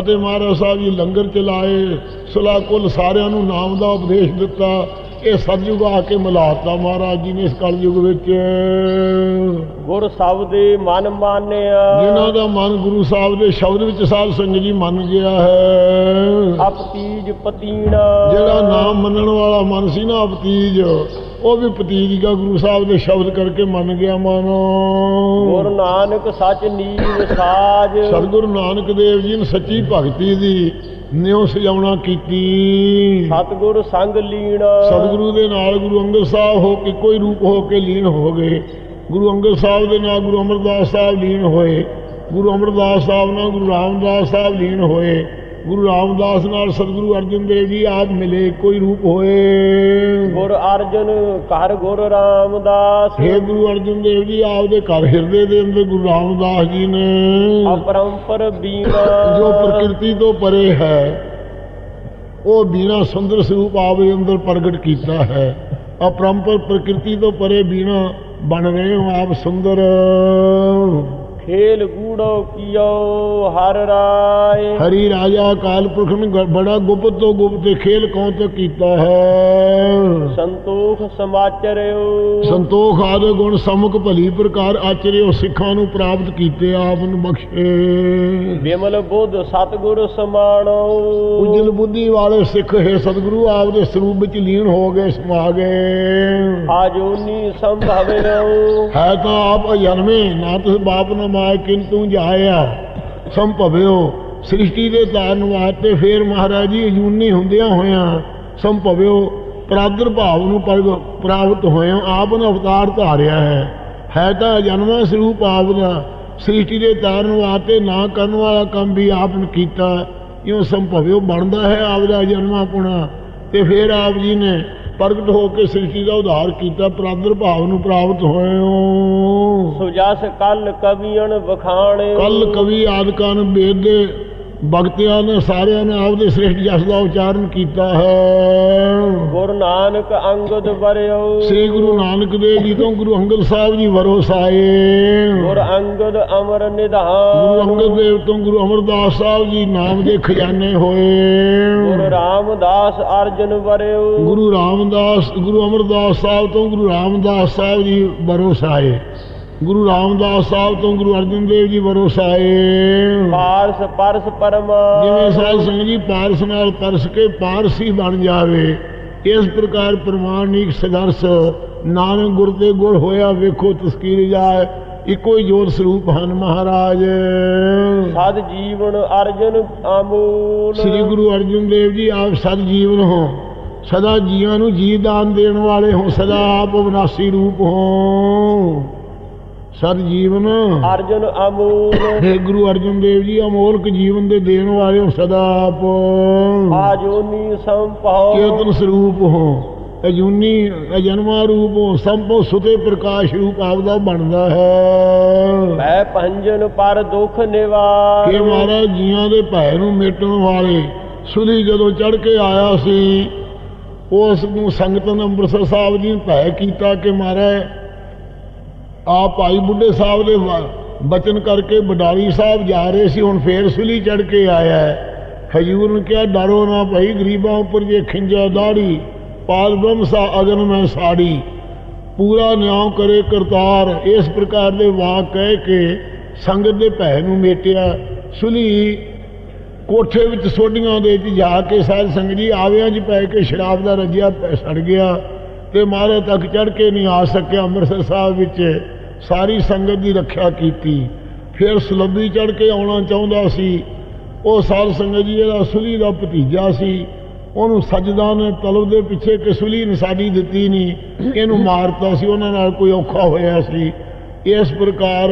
ਅਤੇ ਮਹਾਰਾਜ ਸਾਹਿਬ ਜੀ ਲੰਗਰ ਚਲਾਏ ਸੁਲਾ ਕੁੱਲ ਸਾਰਿਆਂ ਨੂੰ ਨਾਮ ਦਾ ਉਪਦੇਸ਼ ਦਿੱਤਾ। ਇਹ ਸਤਜੁਗ ਆ ਕੇ ਮਿਲਾਤਾ ਮਹਾਰਾਜ ਜੀ ਨੇ ਇਸ ਕਲਯੁਗ ਵਿੱਚ। ਗੁਰ ਸਬਦੇ ਮਨ ਮਾਨਿਆ। ਜਿਨ੍ਹਾਂ ਦਾ ਮਨ ਗੁਰੂ ਸਾਹਿਬ ਦੇ ਸ਼ਬਦ ਵਿੱਚ ਸਾਧ ਸੰਗਤ ਜੀ ਮੰਨ ਗਿਆ ਹੈ। ਅਪਤੀਜ ਪਤੀਣਾ। ਜਿਹੜਾ ਨਾਮ ਮੰਨਣ ਵਾਲਾ ਮਨ ਸੀ ਨਾ ਅਪਤੀਜ ਉਹ ਵੀ ਪਤੀਜ ਦਾ ਗੁਰੂ ਸਾਹਿਬ ਦੇ ਸ਼ਬਦ ਕਰਕੇ ਮੰਨ ਗਿਆ ਗੁਰ ਮਨ ਨਾਨਕ ਸੱਚ ਨੀਵ ਸਾਜ। ਸਤਿਗੁਰੂ ਨਾਨਕ ਦੇਵ ਜੀ ਨੇ ਸੱਚੀ ਭਗਤੀ ਦੀ ਨਿਉ ਸਜਾਉਣਾ ਕੀਤੀ। ਸਤਗੁਰ ਸੰਗ ਲੀਣ। ਸਤਿਗੁਰੂ ਦੇ ਨਾਲ ਗੁਰੂ ਅੰਗਦ ਸਾਹਿਬ ਹੋ ਕੇ ਕੋਈ ਰੂਪ ਹੋ ਕੇ ਲੀਨ ਹੋ ਗਏ। ਗੁਰੂ ਅੰਗਦ ਸਾਹਿਬ ਦੇ ਨਾਲ ਗੁਰੂ ਅਮਰਦਾਸ ਸਾਹਿਬ ਲੀਨ ਹੋਏ। ਗੁਰੂ ਅਮਰਦਾਸ ਸਾਹਿਬ ਨਾਲ ਗੁਰੂ ਰਾਮਦਾਸ ਸਾਹਿਬ ਲੀਨ ਹੋਏ। ਗੁਰੂ ਰਾਮਦਾਸ ਨਾਲ ਸਤਿਗੁਰੂ ਅਰਜਨ ਦੇਵ ਜੀ ਆਪ ਮਿਲੇ ਕੋਈ ਰੂਪ ਹੋਏ। ਗੁਰ ਅਰਜਨ ਘਰ ਗੁਰ ਰਾਮਦਾਸ। हे ਗੁਰੂ ਅਰਜਨ ਦੇਵ ਜੀ ਆਪਦੇ ਘਰ ਹਿਰਦੇ ਦੇ ਅੰਦਰ ਗੁਰੂ ਰਾਮਦਾਸ ਜੀ ਨੇ। ਅਪਰੰਪਰ ਬੀਨਾ ਜੋ ਪ੍ਰਕਿਰਤੀ ਤੋਂ ਪਰੇ ਹੈ ਉਹ ਬੀਣਾ ਸੁੰਦਰ ਸਰੂਪ ਆਪਦੇ ਅੰਦਰ ਪ੍ਰਗਟ ਕੀਤਾ ਹੈ। ਅਪਰੰਪਰ ਪ੍ਰਕਿਰਤੀ ਤੋਂ ਪਰੇ ਬੀਣਾ ਬਣ ਰਹੇ ਹੋ ਆਪ ਸੁੰਦਰ। ਖੇਲ ਗੂੜੋ ਕੀਓ ਹਰ ਰਾਏ। ਹਰੀ ਰਾਜਾ ਕਾਲ ਪੁਰਖ ਨੇ ਬੜਾ ਗੁਪਤ ਤੋਂ ਗੁਪਤ ਖੇਲ ਕੌਣ ਤੋਂ ਕੀਤਾ ਹੈ? ਸੰਤੋਖ ਸਮਾਚਰਿਓ। ਸੰਤੋਖ ਆਦਿ ਗੁਣ ਸਮੁਖ ਭਲੀ ਪ੍ਰਕਾਰ ਆਚਰਿਓ ਸਿੱਖਾਂ ਨੂੰ ਪ੍ਰਾਪਤ ਕੀਤੇ ਆਪ ਨੂੰ ਬਖਸ਼ੇ। ਵਿਮਲ ਬੁੱਧ ਸਤਗੁਰ ਸਮਾਣੋ। ਉਜਲ ਬੁੱਧੀ ਵਾਲੇ ਸਿੱਖ ਹੈ ਸਤਿਗੁਰੂ ਆਪ ਦੇ ਸਰੂਪ ਵਿੱਚ ਲੀਨ ਹੋ ਗਏ ਸਮਾ ਗਏ ਆਜੋਨੀ ਸੰਭਵਿਓ। ਹੈ ਤਾਂ ਆਪ ਅਜਨਮੇ ਨਾ ਤਿਸ ਬਾਪ ਨਾ ਮਾਇ ਕਿੰਤੂ ਜਾਇਆ। ਸੰਭਵਿਓ ਸ੍ਰਿਸ਼ਟੀ ਦੇ ਧਾਰਨ ਵਾਸਤੇ ਫੇਰ ਮਹਾਰਾਜ ਜੀ ਅਜੂਨੀ ਹੁੰਦਿਆਂ ਹੋਇਆਂ ਸੰਭਵਿਓ ਪ੍ਰਾਦਰ ਭਾਵ ਨੂੰ ਪ੍ਰਾਪਤ ਹੋਇਆਂ ਆਪ ਨੇ ਅਵਤਾਰ ਧਾਰਿਆ ਹੈ। ਹੈ ਤਾਂ ਅਜਨਮਾ ਸਰੂਪ ਆਪ ਦਾ ਸ੍ਰਿਸ਼ਟੀ ਦੇ ਧਾਰਨ ਵਾਸਤੇ ਨਾ ਕਰਨ ਵਾਲਾ ਕੰਮ ਵੀ ਆਪ ਨੇ ਕੀਤਾ। ਇਉਂ ਸੰਭਵਿਓ ਬਣਦਾ ਹੈ ਆਪ ਦਾ ਜਨਮਾ ਪੁਣਾ, ਤੇ ਫਿਰ ਆਪ ਜੀ ਨੇ ਪ੍ਰਗਟ ਹੋ ਕੇ ਸ੍ਰਿਸ਼ਟੀ ਦਾ ਉਧਾਰ ਕੀਤਾ ਪ੍ਰਾਦਰ ਭਾਵ ਨੂੰ ਪ੍ਰਾਪਤ ਹੋਏ ਹੋ ਸੁਜਸ ਕਲ ਕਵੀਣ ਵਖਾਣਿਓ। ਕੱਲ ਕਵੀ ਆਦਿਕਾਂ ਵੇਦ ਦੇ ਭਗਤਿਆਂ ਨੇ ਸਾਰਿਆਂ ਨੇ ਆਪਦੇ ਸ੍ਰਿਸ਼ਟ ਜਸ ਦਾ ਉਚਾਰਨ ਕੀਤਾ ਹੈ। ਗੁਰ ਨਾਨਕ ਅੰਗਦ ਵਰਿਓ। ਸ੍ਰੀ ਗੁਰੂ ਨਾਨਕ ਦੇਵ ਜੀ ਤੋਂ ਗੁਰੂ ਅੰਗਦ ਸਾਹਿਬ ਜੀ ਵਰੋਸਾਏ ਗੁਰ ਅੰਗਦ ਅਮਰ ਗੁਰੂ ਨਿਧਾਨ ਅੰਗਦ ਦੇਵ ਤੋਂ ਗੁਰੂ ਅਮਰਦਾਸ ਸਾਹਿਬ ਜੀ ਨਾਮ ਦੇ ਖਜ਼ਾਨੇ ਗੁਰ ਹੋਏ। ਰਾਮਦਾਸ ਅਰਜਨ ਵਰਿਓ ਗੁਰੂ ਰਾਮਦਾਸ ਗੁਰੂ ਅਮਰਦਾਸ ਸਾਹਿਬ ਤੋਂ ਗੁਰੂ ਰਾਮਦਾਸ ਸਾਹਿਬ ਜੀ ਵਰੋਸਾਏ ਗੁਰੂ ਰਾਮਦਾਸ ਸਾਹਿਬ ਤੋਂ ਗੁਰੂ ਅਰਜਨ ਦੇਵ ਜੀ ਵਰੋਸਾਏ ਪਾਰਸ ਪਰਸ ਪਰਮਾ। ਜਿਵੇਂ ਸਾਧ ਸੰਗਤ ਜੀ ਪਾਰਸ ਨਾਲ ਪਰਸ ਕੇ ਪਾਰਸੀ ਬਣ ਜਾਵੇ ਇਸ ਪ੍ਰਕਾਰ ਪ੍ਰਮਾਣਿਕ ਸੰਘਰਸ਼ ਨਾਨਕ ਗੁਰ ਤੇ ਗੁਰ ਹੋਇਆ ਵੇਖੋ ਤਸਕੀਰ ਜਾਏ। ਇੱਕੋ ਹੀ ਜੋਤ ਸਰੂਪ ਹਨ ਮਹਾਰਾਜ। ਸਦ ਜੀਵਨ ਅਰਜਨ ਅਮੂਲ। ਸ੍ਰੀ ਗੁਰੂ ਅਰਜਨ ਦੇਵ ਜੀ ਆਪ ਸਦ ਜੀਵਨ ਹੋ ਸਦਾ ਜੀਵਾਂ ਨੂੰ ਜੀ ਦਾਨ ਦੇਣ ਵਾਲੇ ਹੋ ਸਦਾ ਆਪ ਅਵਨਾਸੀ ਰੂਪ ਹੋ। ਸਦ ਜੀਵਨ ਅਰਜਨ ਅਮੂਲ। ਹੈ ਗੁਰੂ ਅਰਜਨ ਦੇਵ ਜੀ ਅਮੋਲਕ ਜੀਵਨ ਦੇ ਦੇਣ ਵਾਲੇ ਹੋ ਸਦਾ ਆਪ। ਆਜੋਨੀ ਸੰਭਉ। ਚੇਤਨ ਸਰੂਪ ਹੋ। ਅਜੂਨੀ ਅਜਨਮਾ ਰੂਪ ਸੰਭੋ ਸੁਤੇ ਪ੍ਰਕਾਸ਼ ਰੂਪ ਆਪਦਾ ਬਣਦਾ ਹੈ। ਮੈਂ ਪੰਜਨ ਪਰ ਦੁਖ ਨਿਵਾਰ। ਕਿ ਮਹਾਰਾਜ ਜੀਆਂ ਦੇ ਭੈ ਨੂੰ ਮੇਟਣ ਵਾਲੇ ਸੁਲੀ ਜਦੋਂ ਚੜ ਕੇ ਆਇਆ ਸੀ ਉਸ ਨੂੰ ਸੰਗਤ ਨੇ ਅੰਮ੍ਰਿਤਸਰ ਸਾਹਿਬ ਜੀ ਨੇ ਭੈ ਕੀਤਾ ਕਿ ਮਹਾਰਾਜ ਆ ਭਾਈ ਬੁੱਢੇ ਸਾਹਿਬ ਦੇ ਬਚਨ ਕਰਕੇ ਬਡਾਲੀ ਸਾਹਿਬ ਜਾ ਰਹੇ ਸੀ ਹੁਣ ਫੇਰ ਸੁਲੀ ਚੜ ਕੇ ਆਇਆ ਹੈ। ਹਜੂਰ ਨੇ ਕਿਹਾ ਡਰੋ ਨਾ ਭਾਈ ਗਰੀਬਾਂ ਉੱਪਰ ਜੇ ਖਿੰਜਾ ਦਾੜੀ ਪਾਲ ਬ੍ਰਹਮ ਸਾ ਅਗਨ ਮੈਂ ਸਾੜੀ। ਪੂਰਾ ਨਿਆਂ ਕਰੇ ਕਰਤਾਰ। ਇਸ ਪ੍ਰਕਾਰ ਦੇ ਵਾਕ ਕਹਿ ਕੇ ਸੰਗਤ ਦੇ ਭੈ ਨੂੰ ਮੇਟਿਆ। ਸੁਲੀ ਕੋਠੇ ਵਿੱਚ ਸੋਢੀਆਂ ਦੇ ਵਿੱਚ ਜਾ ਕੇ ਸਾਧ ਸੰਗਤ ਜੀ ਆਵਿਆਂ 'ਚ ਪੈ ਕੇ ਸ਼ਰਾਬ ਦਾ ਰੱਜਿਆ ਪੈ- ਸੜ ਗਿਆ ਤੇ ਮਾਰੇ ਤੱਕ ਚੜ ਕੇ ਨਹੀਂ ਆ ਸਕਿਆ। ਅੰਮ੍ਰਿਤਸਰ ਸਾਹਿਬ ਵਿੱਚ ਸਾਰੀ ਸੰਗਤ ਦੀ ਰੱਖਿਆ ਕੀਤੀ। ਫਿਰ ਸਲੱਬੀ ਚੜ ਕੇ ਆਉਣਾ ਚਾਹੁੰਦਾ ਸੀ। ਉਹ ਸਾਧ ਸੰਗਤ ਜੀ ਇਹਦਾ ਸੁਲੀ ਦਾ ਭਤੀਜਾ ਸੀ। ਉਹਨੂੰ ਸਜਦਾ ਨੇ ਤਲਬ ਦੇ ਪਿੱਛੇ ਕਿ ਸੁਲੀ ਨੇ ਸਾਡੀ ਦਿੱਤੀ ਨਹੀਂ ਇਹਨੂੰ ਮਾਰਤਾ ਸੀ ਉਹਨਾਂ ਨਾਲ ਕੋਈ ਔਖਾ ਹੋਇਆ ਸੀ। ਇਸ ਪ੍ਰਕਾਰ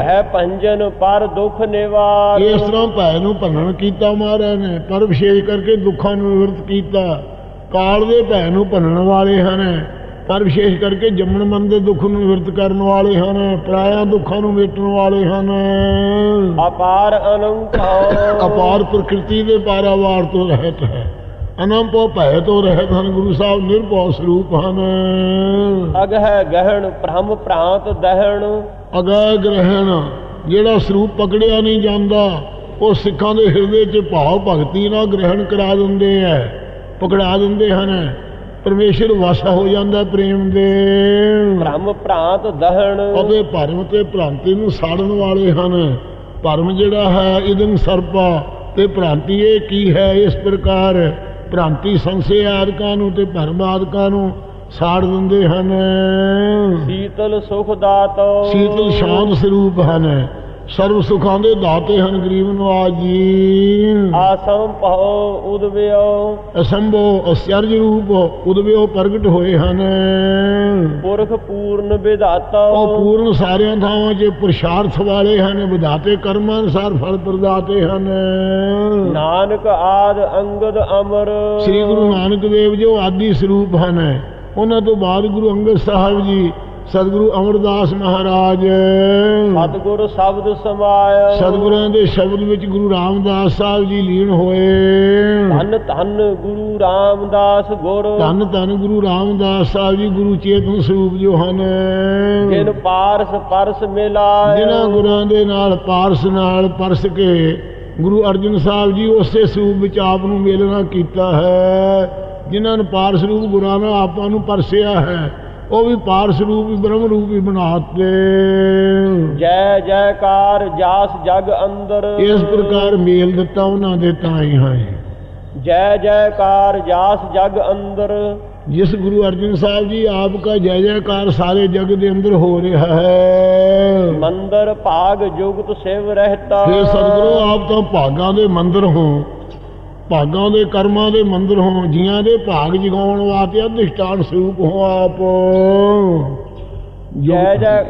ਹੈ ਪੰਜਨ ਪਰ ਦੁਖ ਨਿਵਾਰ। ਇਸ ਤਰ੍ਹਾਂ ਭੈ ਨੂੰ ਭੰਨਣ ਕੀਤਾ ਮਹਾਰਾਜ ਨੇ ਪਰ ਵਿਸ਼ੇਸ਼ ਕਰਕੇ ਦੁੱਖਾਂ ਨੂੰ ਨਿਵਰਤ ਕੀਤਾ। ਕਾਲ ਦੇ ਭੈ ਨੂੰ ਭੰਨਣ ਵਾਲੇ ਹਨ ਪਰ ਵਿਸ਼ੇਸ਼ ਕਰਕੇ ਜੰਮਣ ਮਨ ਦੇ ਦੁੱਖ ਨੂੰ ਨਿਵਰਤ ਕਰਨ ਵਾਲੇ ਹਨ ਪਰਾਇਆ ਦੁੱਖਾਂ ਨੂੰ ਮੇਟਣ ਵਾਲੇ ਹਨ। ਅਪਾਰ ਅਨੰਤ ਅਪਾਰ ਪ੍ਰਕਿਰਤੀ ਦੇ ਪਾਰਾਵਾਰ ਤੋਂ ਰਹਿਤ ਹੈ। ਅਨੰਪੋ ਭੈ ਤੋਂ ਰਹਿਤ ਹਨ ਗੁਰੂ ਸਾਹਿਬ ਨਿਰਭਉ ਸਰੂਪ ਹਨ। ਅਗ ਹੈ ਗਹਿਣ ਭ੍ਰਮ ਭ੍ਰਾਂਤ ਦਹਿਣ। ਅਗੈ ਗ੍ਰਹਿਣ ਜਿਹੜਾ ਸਰੂਪ ਪਕੜਿਆ ਨਹੀਂ ਜਾਂਦਾ ਉਹ ਸਿੱਖਾਂ ਦੇ ਹਿਰਦੇ 'ਚ ਭਾਵ ਭਗਤੀ ਨਾਲ ਗ੍ਰਹਿਣ ਕਰਾ ਦਿੰਦੇ ਐ ਪਕੜਾ ਦਿੰਦੇ ਹਨ। ਪਰਮੇਸ਼ਰ ਵਸ ਹੋ ਜਾਂਦਾ ਪ੍ਰੇਮ ਦੇ। ਭ੍ਰਮ ਭ੍ਰਾਂਤ ਦਹਿਣ। ਅਤੇ ਭਰਮ ਤੇ ਭ੍ਰਾਂਤੀ ਨੂੰ ਸਾੜਨ ਵਾਲੇ ਹਨ। ਭਰਮ ਜਿਹੜਾ ਹੈ ਇਦੰ ਸਰਪਾ ਤੇ ਭ੍ਰਾਂਤੀ ਇਹ ਕੀ ਹੈ ਇਸ ਪ੍ਰਕਾਰ ਭ੍ਰਾਂਤੀ ਸੰਸੇ ਆਦਿਕਾਂ ਨੂੰ ਤੇ ਭਰਮ ਆਦਿਕਾਂ ਨੂੰ ਸਾੜ ਦਿੰਦੇ ਹਨ। ਸੀਤਲ ਸੁਖ ਦਾਤੋ। ਸੀਤਲ ਸ਼ਾਂਤ ਸਰੂਪ ਹਨ। ਸਰਬ ਸੁਖਾਂ ਦੇ ਦਾਤੇ ਹਨ ਗਰੀਬ ਨਵਾਜ ਜੀ। ਆਸਮ ਭਉ ਉਦਵਿਓ। ਅਸੰਭੋ ਅਸਚਰਜ ਰੂਪ ਉਦਵਿਓ ਪ੍ਰਗਟ ਹੋਏ ਹਨ। ਪੁਰਖ ਪੂਰਨ ਵਿਧਾਤਾ। ਉਹ ਪੂਰਨ ਸਾਰਿਆਂ ਥਾਵਾਂ 'ਚ ਪੁਰਸ਼ਾਰਥ ਵਾਲੇ ਹਨ ਵਿਧਾਤੇ ਕਰਮਾਂ ਅਨੁਸਾਰ ਫਲ ਪ੍ਰਦਾਤੇ ਹਨ। ਨਾਨਕ ਆਦ ਅੰਗਦ ਅਮਰ। ਸ੍ਰੀ ਗੁਰੂ ਨਾਨਕ ਦੇਵ ਜੋ ਆਦਿ ਸਰੂਪ ਹਨ। ਉਹਨਾਂ ਤੋਂ ਬਾਅਦ ਗੁਰੂ ਅੰਗਦ ਸਾਹਿਬ ਜੀ ਸਤਿਗੁਰੂ ਅਮਰਦਾਸ ਮਹਾਰਾਜ। ਸਤਿਗੁਰ ਸ਼ਬਦ ਸਮਾਇਆ ਸਤਿਗੁਰਾਂ ਦੇ ਸ਼ਬਦ ਵਿੱਚ ਗੁਰੂ ਰਾਮਦਾਸ ਸਾਹਿਬ ਜੀ ਲੀਨ ਹੋਏ। ਧੰਨ ਧੰਨ ਗੁਰੂ ਰਾਮਦਾਸ ਗੁਰ। ਧੰਨ ਧੰਨ ਗੁਰੂ ਰਾਮਦਾਸ ਸਾਹਿਬ ਜੀ ਗੁਰੂ ਚੇਤਨ ਸਰੂਪ ਜੋ ਹਨ। ਜਿਨ ਪਾਰਸ ਪਰਸ ਮਿਲਾਇਆ ਜਿਨ੍ਹਾਂ ਗੁਰਾਂ ਦੇ ਨਾਲ ਪਾਰਸ ਨਾਲ ਪਰਸ ਕੇ ਗੁਰੂ ਅਰਜਨ ਸਾਹਿਬ ਜੀ ਉਸੇ ਸਰੂਪ ਵਿੱਚ ਆਪ ਨੂੰ ਮੇਲਣਾ ਕੀਤਾ ਹੈ। ਜਿਨ੍ਹਾਂ ਨੂੰ ਪਾਰਸ ਰੂਪ ਗੁਰਾਂ ਨੇ ਆਪਾਂ ਨੂੰ ਪਰਸਿਆ ਹੈ। ਉਹ ਵੀ ਪਾਰਸ ਰੂਪ ਹੀ ਬ੍ਰਹਮ ਰੂਪ ਹੀ ਬਣਾਤੇ। ਜੈ ਜੈਕਾਰ ਜਾਸ ਜਗ ਅੰਦਰ। ਇਸ ਪ੍ਰਕਾਰ ਮੇਲ ਦਿੱਤਾ ਉਹਨਾਂ ਦੇ ਤਾਂ ਹੀ ਹੈ। ਜੈ ਜੈਕਾਰ ਜਾਸ ਜਗ ਅੰਦਰ। ਜਿਸ ਗੁਰੂ ਅਰਜਨ ਸਾਹਿਬ ਜੀ ਆਪ ਦਾ ਜੈ ਜੈਕਾਰ ਸਾਰੇ ਜਗ ਦੇ ਅੰਦਰ ਹੋ ਰਿਹਾ ਹੈ। ਮੰਦਰ ਭਾਗ ਜੁਗਤ ਸਿਵ ਰਹਿਤਾ। ਫਿਰ ਸਤਿਗੁਰੂ ਆਪ ਤਾਂ ਭਾਗਾਂ ਦੇ ਮੰਦਰ ਹੋ। ਭਾਗਾਂ ਦੇ ਕਰਮਾਂ ਦੇ ਮੰਦਰ ਹੋ ਜੀਆਂ ਦੇ ਭਾਗ ਜਗਾਉਣ ਵਾਸਤੇ ਅਧਿਸ਼ਟਾਨ ਸਰੂਪ ਹੋ ਆਪ। ਜੈ ਜੈ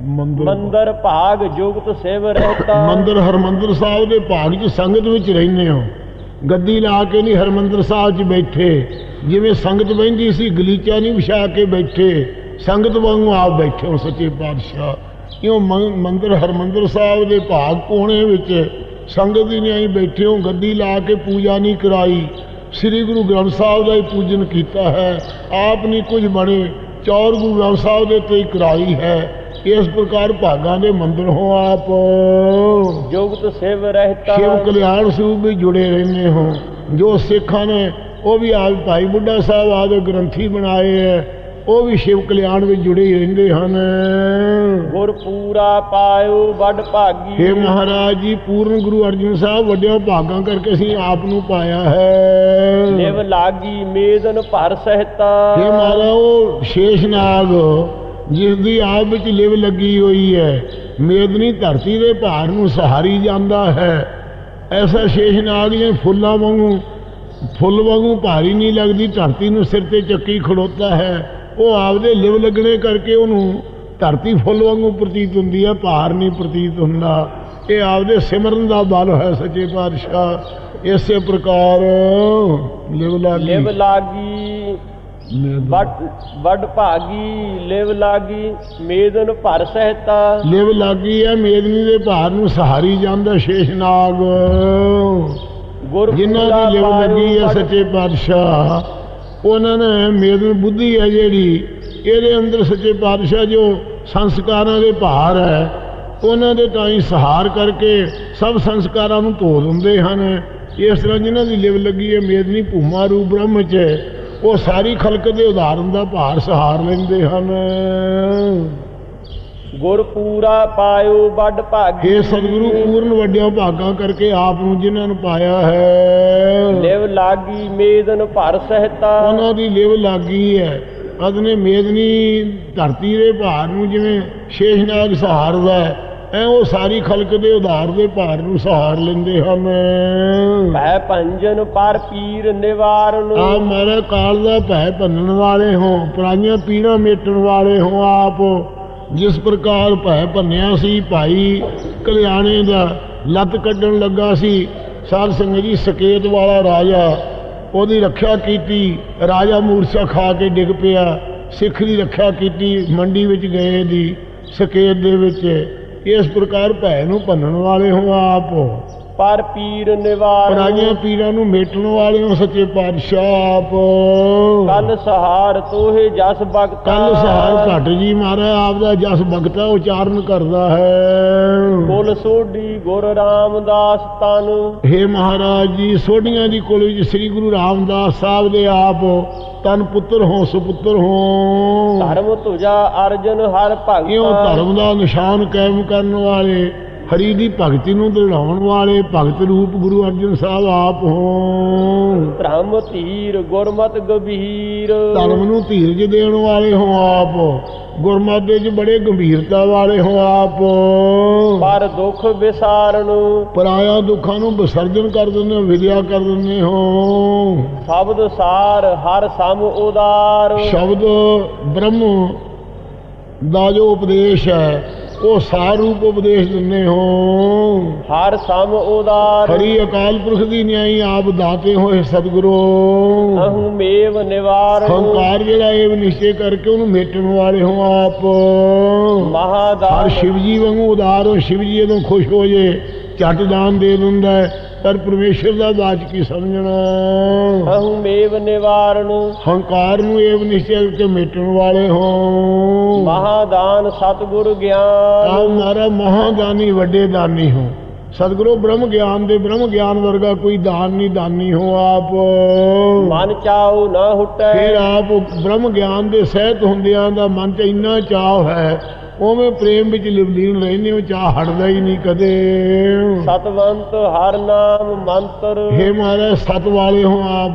ਮੰਦਰ। ਮੰਦਰ ਭਾਗ ਜੁਗਤ ਸਿਵ ਰਹਿਤਾ। ਮੰਦਰ ਹਰਮੰਦਰ ਸਾਹਿਬ ਦੇ ਭਾਗ 'ਚ ਸੰਗਤ ਵਿੱਚ ਰਹਿੰਦੇ ਹੋ। ਗੱਦੀ ਲਾ ਕੇ ਨਹੀਂ ਹਰਮੰਦਰ ਸਾਹਿਬ 'ਚ ਬੈਠੇ। ਜਿਵੇਂ ਸੰਗਤ ਬਹਿੰਦੀ ਸੀ ਗਲੀਚਾ ਨਹੀਂ ਵਿਛਾ ਕੇ ਬੈਠੇ। ਸੰਗਤ ਵਾਂਗੂ ਆਪ ਬੈਠੇ ਹੋ ਸੱਚੇ ਪਾਤਸ਼ਾਹ। ਕਿਉਂ ਮੰਦਰ ਹਰਮੰਦਰ ਸਾਹਿਬ ਦੇ ਭਾਗ ਕੋਣੇ ਵਿੱਚ? ਸੰਗਤ ਹੀ ਨਹੀਂ ਆਈ ਬੈਠੇ ਹੋ ਗੱਦੀ ਲਾ ਕੇ ਪੂਜਾ ਨਹੀਂ ਕਰਾਈ। ਸ੍ਰੀ ਗੁਰੂ ਗ੍ਰੰਥ ਸਾਹਿਬ ਦਾ ਹੀ ਪੂਜਨ ਕੀਤਾ ਹੈ। ਆਪ ਨਹੀਂ ਕੁਝ ਬਣੇ ਚੌਰ ਗੁਰੂ ਗ੍ਰੰਥ ਸਾਹਿਬ ਦੇ ਤੇ ਕਰਾਈ ਹੈ। ਇਸ ਪ੍ਰਕਾਰ ਭਾਗਾਂ ਦੇ ਮੰਦਰ ਹੋ ਆਪ। ਜੁਗਤ ਸਿਵ ਰਹਿਤਾ। ਸ਼ਿਵ ਕਲਿਆਣ ਸਰੂਪ ਵੀ ਜੁੜੇ ਰਹਿੰਦੇ ਹੋ। ਜੋ ਸਿੱਖਾਂ ਨੇ ਉਹ ਵੀ ਆਪ ਭਾਈ ਬੁੱਢਾ ਸਾਹਿਬ ਆਦੇ ਗ੍ਰੰਥੀ ਬਣਾਏ ਹੈ। ਉਹ ਵੀ ਸ਼ਿਵ ਕਲਿਆਣ ਵਿੱਚ ਜੁੜੇ ਹੀ ਰਹਿੰਦੇ ਹਨ। ਗੁਰ ਪੂਰਾ ਪਾਇਓ ਵੱਡ ਭਾਗੀ। हे ਮਹਾਰਾਜ ਜੀ ਪੂਰਨ ਗੁਰੂ ਅਰਜਨ ਸਾਹਿਬ ਵੱਡਿਆਂ ਭਾਗਾਂ ਕਰਕੇ ਅਸੀਂ ਆਪ ਨੂੰ ਪਾਇਆ ਹੈ। ਨਿਵ ਲਾਗੀ ਮੇਦਨ ਭਰ ਸਹਿਤਾ। हे ਮਹਾਰਾਜ ਉਹ ਸ਼ੇਸ਼ਨਾਗ ਜਿਸ ਦੀ ਆਪ ਵਿੱਚ ਲਿਵ ਲੱਗੀ ਹੋਈ ਹੈ ਮੇਦਨੀ ਧਰਤੀ ਦੇ ਭਾਰ ਨੂੰ ਸਹਾਰੀ ਜਾਂਦਾ ਹੈ। ਐਸਾ ਸ਼ੇਸ਼ਨਾਗ ਜਿਵੇਂ ਫੁੱਲਾਂ ਵਾਂਗੂ ਫੁੱਲ ਵਾਂਗੂ ਭਾਰੀ ਨਹੀਂ ਲੱਗਦੀ ਧਰਤੀ ਨੂੰ ਸਿਰ ਤੇ ਚੱਕੀ ਖੜੋਤਾ ਹੈ। ਉਹ ਆਪਦੇ ਲਿਵ ਲੱਗਣੇ ਕਰਕੇ ਉਹਨੂੰ ਧਰਤੀ ਫੁੱਲ ਵਾਂਗੂ ਪ੍ਰਤੀਤ ਹੁੰਦੀ ਹੈ ਭਾਰ ਨਹੀਂ ਪ੍ਰਤੀਤ ਹੁੰਦਾ। ਇਹ ਆਪਦੇ ਸਿਮਰਨ ਦਾ ਬਲ ਹੈ ਸੱਚੇ ਪਾਤਸ਼ਾਹ। ਇਸੇ ਪ੍ਰਕਾਰ ਲਿਵ ਲੱਗੀ। ਲਿਵ ਲਾਗੀ ਵੱਡ ਭਾਗੀ ਲਿਵ ਲਾਗੀ ਮੇਦਨ ਭਰ ਸਹਿਤਾ। ਲਿਵ ਲੱਗੀ ਹੈ ਮੇਦਨੀ ਦੇ ਭਾਰ ਨੂੰ ਸਹਾਰੀ ਜਾਂਦਾ ਸ਼ੇਸ਼ਨਾਗ ਗੁਰ ਜਿਨ੍ਹਾਂ ਦੀ ਲਿਵ ਲੱਗੀ ਹੈ ਸੱਚੇ ਪਾਤਸ਼ਾਹ। ਉਹਨਾਂ ਨੇ ਮੇਦਨ ਬੁੱਧੀ ਹੈ ਜਿਹੜੀ, ਇਹਦੇ ਅੰਦਰ ਸੱਚੇ ਪਾਤਸ਼ਾਹ ਜੋ ਸੰਸਕਾਰਾਂ ਦੇ ਭਾਰ ਹੈ, ਉਹਨਾਂ ਦੇ ਤਾਂ ਹੀ ਸਹਾਰ ਕਰਕੇ ਸਭ ਸੰਸਕਾਰਾਂ ਨੂੰ ਧੋ ਦਿੰਦੇ ਹਨ। ਇਸ ਤਰ੍ਹਾਂ ਜਿਨ੍ਹਾਂ ਦੀ ਲਿਵ ਲੱਗੀ ਹੈ, ਮੇਦਨੀ ਭੂਮਾ ਰੂਪ ਬ੍ਰਹਮ ਚ ਉਹ ਸਾਰੀ ਖਲਕ ਦੇ ਉਦਾਹਰਨ ਦਾ ਭਾਰ ਸਹਾਰ ਲੈਂਦੇ ਹਨ। ਗੁਰ ਪੂਰਾ ਪਾਇਓ ਵੱਡ ਭਾਗੀ। ਇਹ ਸਤਿਗੁਰੂ ਪੂਰਨ ਵੱਡਿਆਂ ਭਾਗਾਂ ਕਰਕੇ ਆਪ ਨੂੰ ਜਿਨ੍ਹਾਂ ਨੂੰ ਪਾਇਆ ਹੈ। ਲਿਵ ਲਾਗੀ ਮੇਦਨ ਭਰ ਸਹਿਤਾ। ਉਹਨਾਂ ਦੀ ਲਿਵ ਲੱਗੀ ਹੈ। ਅਦਨੇ ਮੇਦਨੀ ਧਰਤੀ ਦੇ ਭਾਰ ਨੂੰ ਜਿਵੇਂ ਸ਼ੇਸ਼ਨਾਗ ਸਹਾਰਦਾ ਹੈ ਐ ਉਹ ਸਾਰੀ ਖਲਕ ਦੇ ਉਧਾਰ ਦੇ ਭਾਰ ਨੂੰ ਸਹਾਰ ਲੈਂਦੇ ਹਨ। ਭੈ ਭੰਜਨ ਪਰ ਪੀਰ ਨਿਵਾਰਨ। ਆ ਮਾਰੇ ਕਾਲ ਦਾ ਭੈ ਭੰਨਣ ਵਾਲੇ ਹੋ ਪਰਾਈਆਂ ਪੀੜਾਂ ਮੇਟਣ ਵਾਲੇ ਹੋ ਆਪ। ਜਿਸ ਪ੍ਰਕਾਰ ਭੈ ਭੰਨਿਆ ਸੀ, ਭਾਈ ਕਲਿਆਣੇ ਦਾ ਲੱਤ ਕੱਢਣ ਲੱਗਾ ਸੀ। ਸਾਧ ਸੰਗਤ ਜੀ, ਸਕੇਤ ਵਾਲਾ ਰਾਜਾ ਉਹਦੀ ਰੱਖਿਆ ਕੀਤੀ। ਰਾਜਾ ਮੂਰਛਾ ਖਾ ਕੇ ਡਿੱਗ ਪਿਆ। ਸਿੱਖ ਦੀ ਰੱਖਿਆ ਕੀਤੀ, ਮੰਡੀ ਵਿੱਚ ਗਏ ਦੀ, ਸਕੇਤ ਦੇ ਵਿੱਚ। ਇਸ ਪ੍ਰਕਾਰ ਭੈ ਨੂੰ ਭੰਨਣ ਵਾਲੇ ਹੋ ਆਪ। ਪਰ ਪੀਰ ਨਿਵਾਰਨ ਪਰਾਈਆਂ ਪੀੜਾਂ ਨੂੰ ਮੇਟਣ ਵਾਲੇ ਹੋ ਸੱਚੇ ਪਾਤਸ਼ਾਹ ਆਪ। ਕਲ ਸਹਾਰ ਤੋਹੇ ਜਸ ਬਖਤਾ। ਕੱਲ ਸਹਾਰ ਘਟ ਜੀ ਮਹਾਰਾਜ ਆਪ ਦਾ ਜਸ ਭਗਤਾ ਉਚਾਰਨ ਕਰਦਾ ਹੈ। ਕੁਲ ਸੋਢੀ ਗੁਰ ਰਾਮਦਾਸ ਤਨ। हे ਮਹਾਰਾਜ ਜੀ ਸੋਢੀਆਂ ਦੀ ਕੁਲ ਵਿੱਚ ਸ੍ਰੀ ਗੁਰੂ ਰਾਮਦਾਸ ਸਾਹਿਬ ਦੇ ਆਪ ਤਨ ਪੁੱਤਰ ਹੋ ਸੁਪੁੱਤਰ ਹੋ। ਧਰਮ ਤੁਜਾ ਅਰਜਨ ਹਰ ਭਗਤਾ। ਧਰਮ ਦਾ ਨਿਸ਼ਾਨ ਕਾਇਮ ਕਰਨ ਵਾਲੇ ਹਰੀ ਦੀ ਭਗਤੀ ਨੂੰ ਦ੍ਰਿੜਾਉਣ ਵਾਲੇ ਭਗਤ ਰੂਪ ਗੁਰੂ ਅਰਜਨ ਸਾਹਿਬ ਆਪ ਹੋ ਧਰਮ ਧੀਰ ਗੁਰਮਤ ਗੰਭੀਰ। ਧਰਮ ਨੂੰ ਧੀਰਜ ਦੇਣ ਵਾਲੇ ਹੋ ਆਪ। ਗੁਰਮਤਿ ਚ ਬੜੇ ਗੰਭੀਰਤਾ ਵਾਲੇ ਹੋ ਆਪ। ਪਰ ਦੁਖ ਵਿਸਾਰਨ ਪਰਾਇਆ ਦੁੱਖਾਂ ਨੂੰ ਵਿਸਰਜਨ ਕਰ ਦਿੰਦੇ ਹੋ ਵਿਦਿਆ ਕਰ ਦਿੰਦੇ ਹੋ। ਸ਼ਬਦ ਸਾਰ ਹਰ ਸਮ ਉਦਾਰ। ਸ਼ਬਦ ਬ੍ਰਹਮ ਦਾ ਜੋ ਉਪਦੇਸ਼ ਹੈ ਉਹ ਸਾਰ ਰੂਪ ਉਪਦੇਸ਼ ਦਿੰਦੇ ਹੋ। ਹਰ ਸਮ ਉਦਾਰ। ਹਰੀ ਅਕਾਲ ਪੁਰਖ ਦੀ ਨਿਆਈ ਆਪ ਦਾਤੇ ਹੋਏ ਸਤਿਗੁਰੂ। ਅਹੰ ਮੇਵ ਨਿਵਾਰਨ ਹੰਕਾਰ ਜਿਹੜਾ ਇਹ ਨਿਸ਼ਚੈ ਕਰਕੇ ਉਹਨੂੰ ਮੇਟਣ ਵਾਲੇ ਹੋ ਆਪ। ਹਰ ਮਹਾਦਾਨ। ਸ਼ਿਵ ਜੀ ਵਾਂਗੂ ਉਦਾਰ ਹੋ ਸ਼ਿਵ ਜੀ ਜਦੋਂ ਖੁਸ਼ ਹੋ ਜੇ ਝਟ ਦਾਨ ਦੇ ਦਿੰਦਾ ਹੈ। ਪਰ ਪਰਮੇਸ਼ਰ ਦਾ ਬਾਚ ਕੀ ਸਮਝਣਾ? ਅਹੰ ਮੇਵ ਨਿਵਾਰਨ ਹੰਕਾਰ ਨੂੰ ਇਹ ਨਿਸ਼ਚੈ ਕਰਕੇ ਮੇਟਣ ਵਾਲੇ ਹੋ। ਮਹਾਦਾਨ ਸਤਿਗੁਰ ਗਿਆਨ। ਆਪ ਮਾਰਾ ਮਹਾਦਾਨੀ ਵੱਡੇ ਦਾਨੀ ਹੋ। ਸਤਿਗੁਰੂ ਬ੍ਰਹਮ ਗਿਆਨ ਦੇ ਬ੍ਰਹਮ ਗਿਆਨ ਵਰਗਾ ਕੋਈ ਦਾਨ ਨਹੀਂ ਦਾਨੀ ਹੋ ਆਪ। ਮਨ ਚਾਉ ਨਾ ਹੁਟੈ। ਫਿਰ ਆਪ ਬ੍ਰਹਮ ਗਿਆਨ ਦੇ ਸਹਿਤ ਹੁੰਦਿਆਂ ਦਾ ਮਨ 'ਚ ਇੰਨਾ ਚਾਹ ਹੈ ਉਵੇਂ ਪ੍ਰੇਮ ਵਿੱਚ ਲਿਵਲੀਨ ਰਹਿੰਦੇ ਹੋ ਚਾਹ ਹਟਦਾ ਹੀ ਨਹੀਂ ਕਦੇ। ਸਤਵੰਤ ਹਰ ਨਾਮ ਮੰਤਰ। ਹੇ ਮਹਾਰਾਜ ਸਤ ਵਾਲੇ ਹੋ ਆਪ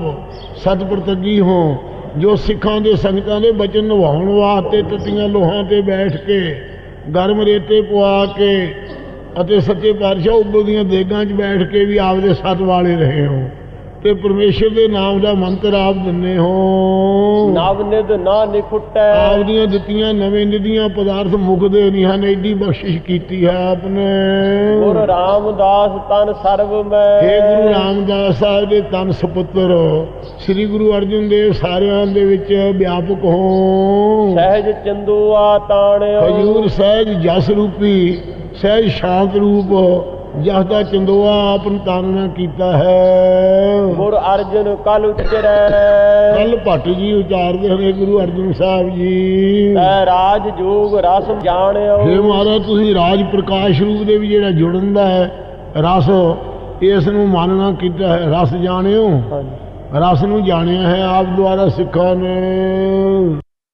ਸਤ ਪ੍ਰਤੱਗੀ ਹੋ ਜੋ ਸਿੱਖਾਂ ਦੇ ਸੰਗਤਾਂ ਦੇ ਬਚਨ ਨਿਭਾਉਣ ਵਾਸਤੇ ਤਤੀਆਂ ਲੋਹਾਂ ਤੇ ਬੈਠ ਕੇ ਗਰਮ ਰੇਤੇ ਪਵਾ ਕੇ ਅਤੇ ਸੱਚੇ ਪਾਤਸ਼ਾਹ ਉਬਲਦੀਆਂ ਦੇਗਾਂ 'ਚ ਬੈਠ ਕੇ ਵੀ ਆਪਦੇ ਸਤ ਵਾਲੇ ਰਹੇ ਹੋ। ਤੇ ਪਰਮੇਸ਼ਰ ਦੇ ਨਾਮ ਦਾ ਮੰਤਰ ਆਪ ਦਿੰਦੇ ਹੋ। ਨਵ ਨਿਧ ਨਾ ਨਿਖੁਟੈ। ਆਪਦੀਆਂ ਦਿੱਤੀਆਂ ਨਵੇਂ ਨਿਧੀਆਂ ਪਦਾਰਥ ਮੁਕਦੇ ਨਹੀਂ ਹਨ ਐਡੀ ਬਖਸ਼ਿਸ਼ ਕੀਤੀ ਹੈ ਆਪਨੇ। ਗੁਰ ਰਾਮਦਾਸ ਤਨ ਸਰਬ ਮੈਂ। ਹੇ ਗੁਰੂ ਰਾਮਦਾਸ ਸਾਹਿਬ ਦੇ ਤਨ ਸੁਪੁੱਤਰ ਸ੍ਰੀ ਗੁਰੂ ਅਰਜਨ ਦੇਵ ਸਾਰਿਆਂ ਦੇ ਵਿੱਚ ਵਿਆਪਕ ਹੋ। ਸਹਿਜ ਚੰਦੂਆ ਤਾਣਿਓ। ਹਜੂਰ ਸਹਿਜ ਜਸ ਰੂਪੀ ਸਹਿਜ ਸ਼ਾਂਤ ਰੂਪ। ਜਸ ਦਾ ਚੰਦੋਆ ਆਪਨ ਤਾਨਨਾ ਕੀਤਾ ਹੈ। ਗੁਰ ਅਰਜਨ ਕਲ ਉਚਰੈ ਕੱਲ ਭੱਟ ਜੀ ਉਚਾਰਦੇ ਇਹ ਗੁਰੂ ਅਰਜਨ ਸਾਹਿਬ ਜੀ। ਤੈ ਰਾਜ ਜੋਗ ਰਸ ਜਾਣਿਓ। ਹੇ ਮਹਾਰਾਜ ਤੁਸੀਂ ਰਾਜ ਪ੍ਰਕਾਸ਼ ਰੂਪ ਦੇ ਵੀ ਜਿਹੜਾ ਜੁੜਨ ਦਾ ਹੈ ਰਸ ਇਸ ਨੂੰ ਮਾਨਣਾ ਕੀਤਾ ਹੈ। ਰਸ ਜਾਣਿਓ। ਹਾਂਜੀ। ਰਸ ਨੂੰ ਜਾਣਿਆ ਹੈ ਆਪ ਦੁਆਰਾ ਸਿੱਖਾਂ ਨੇ।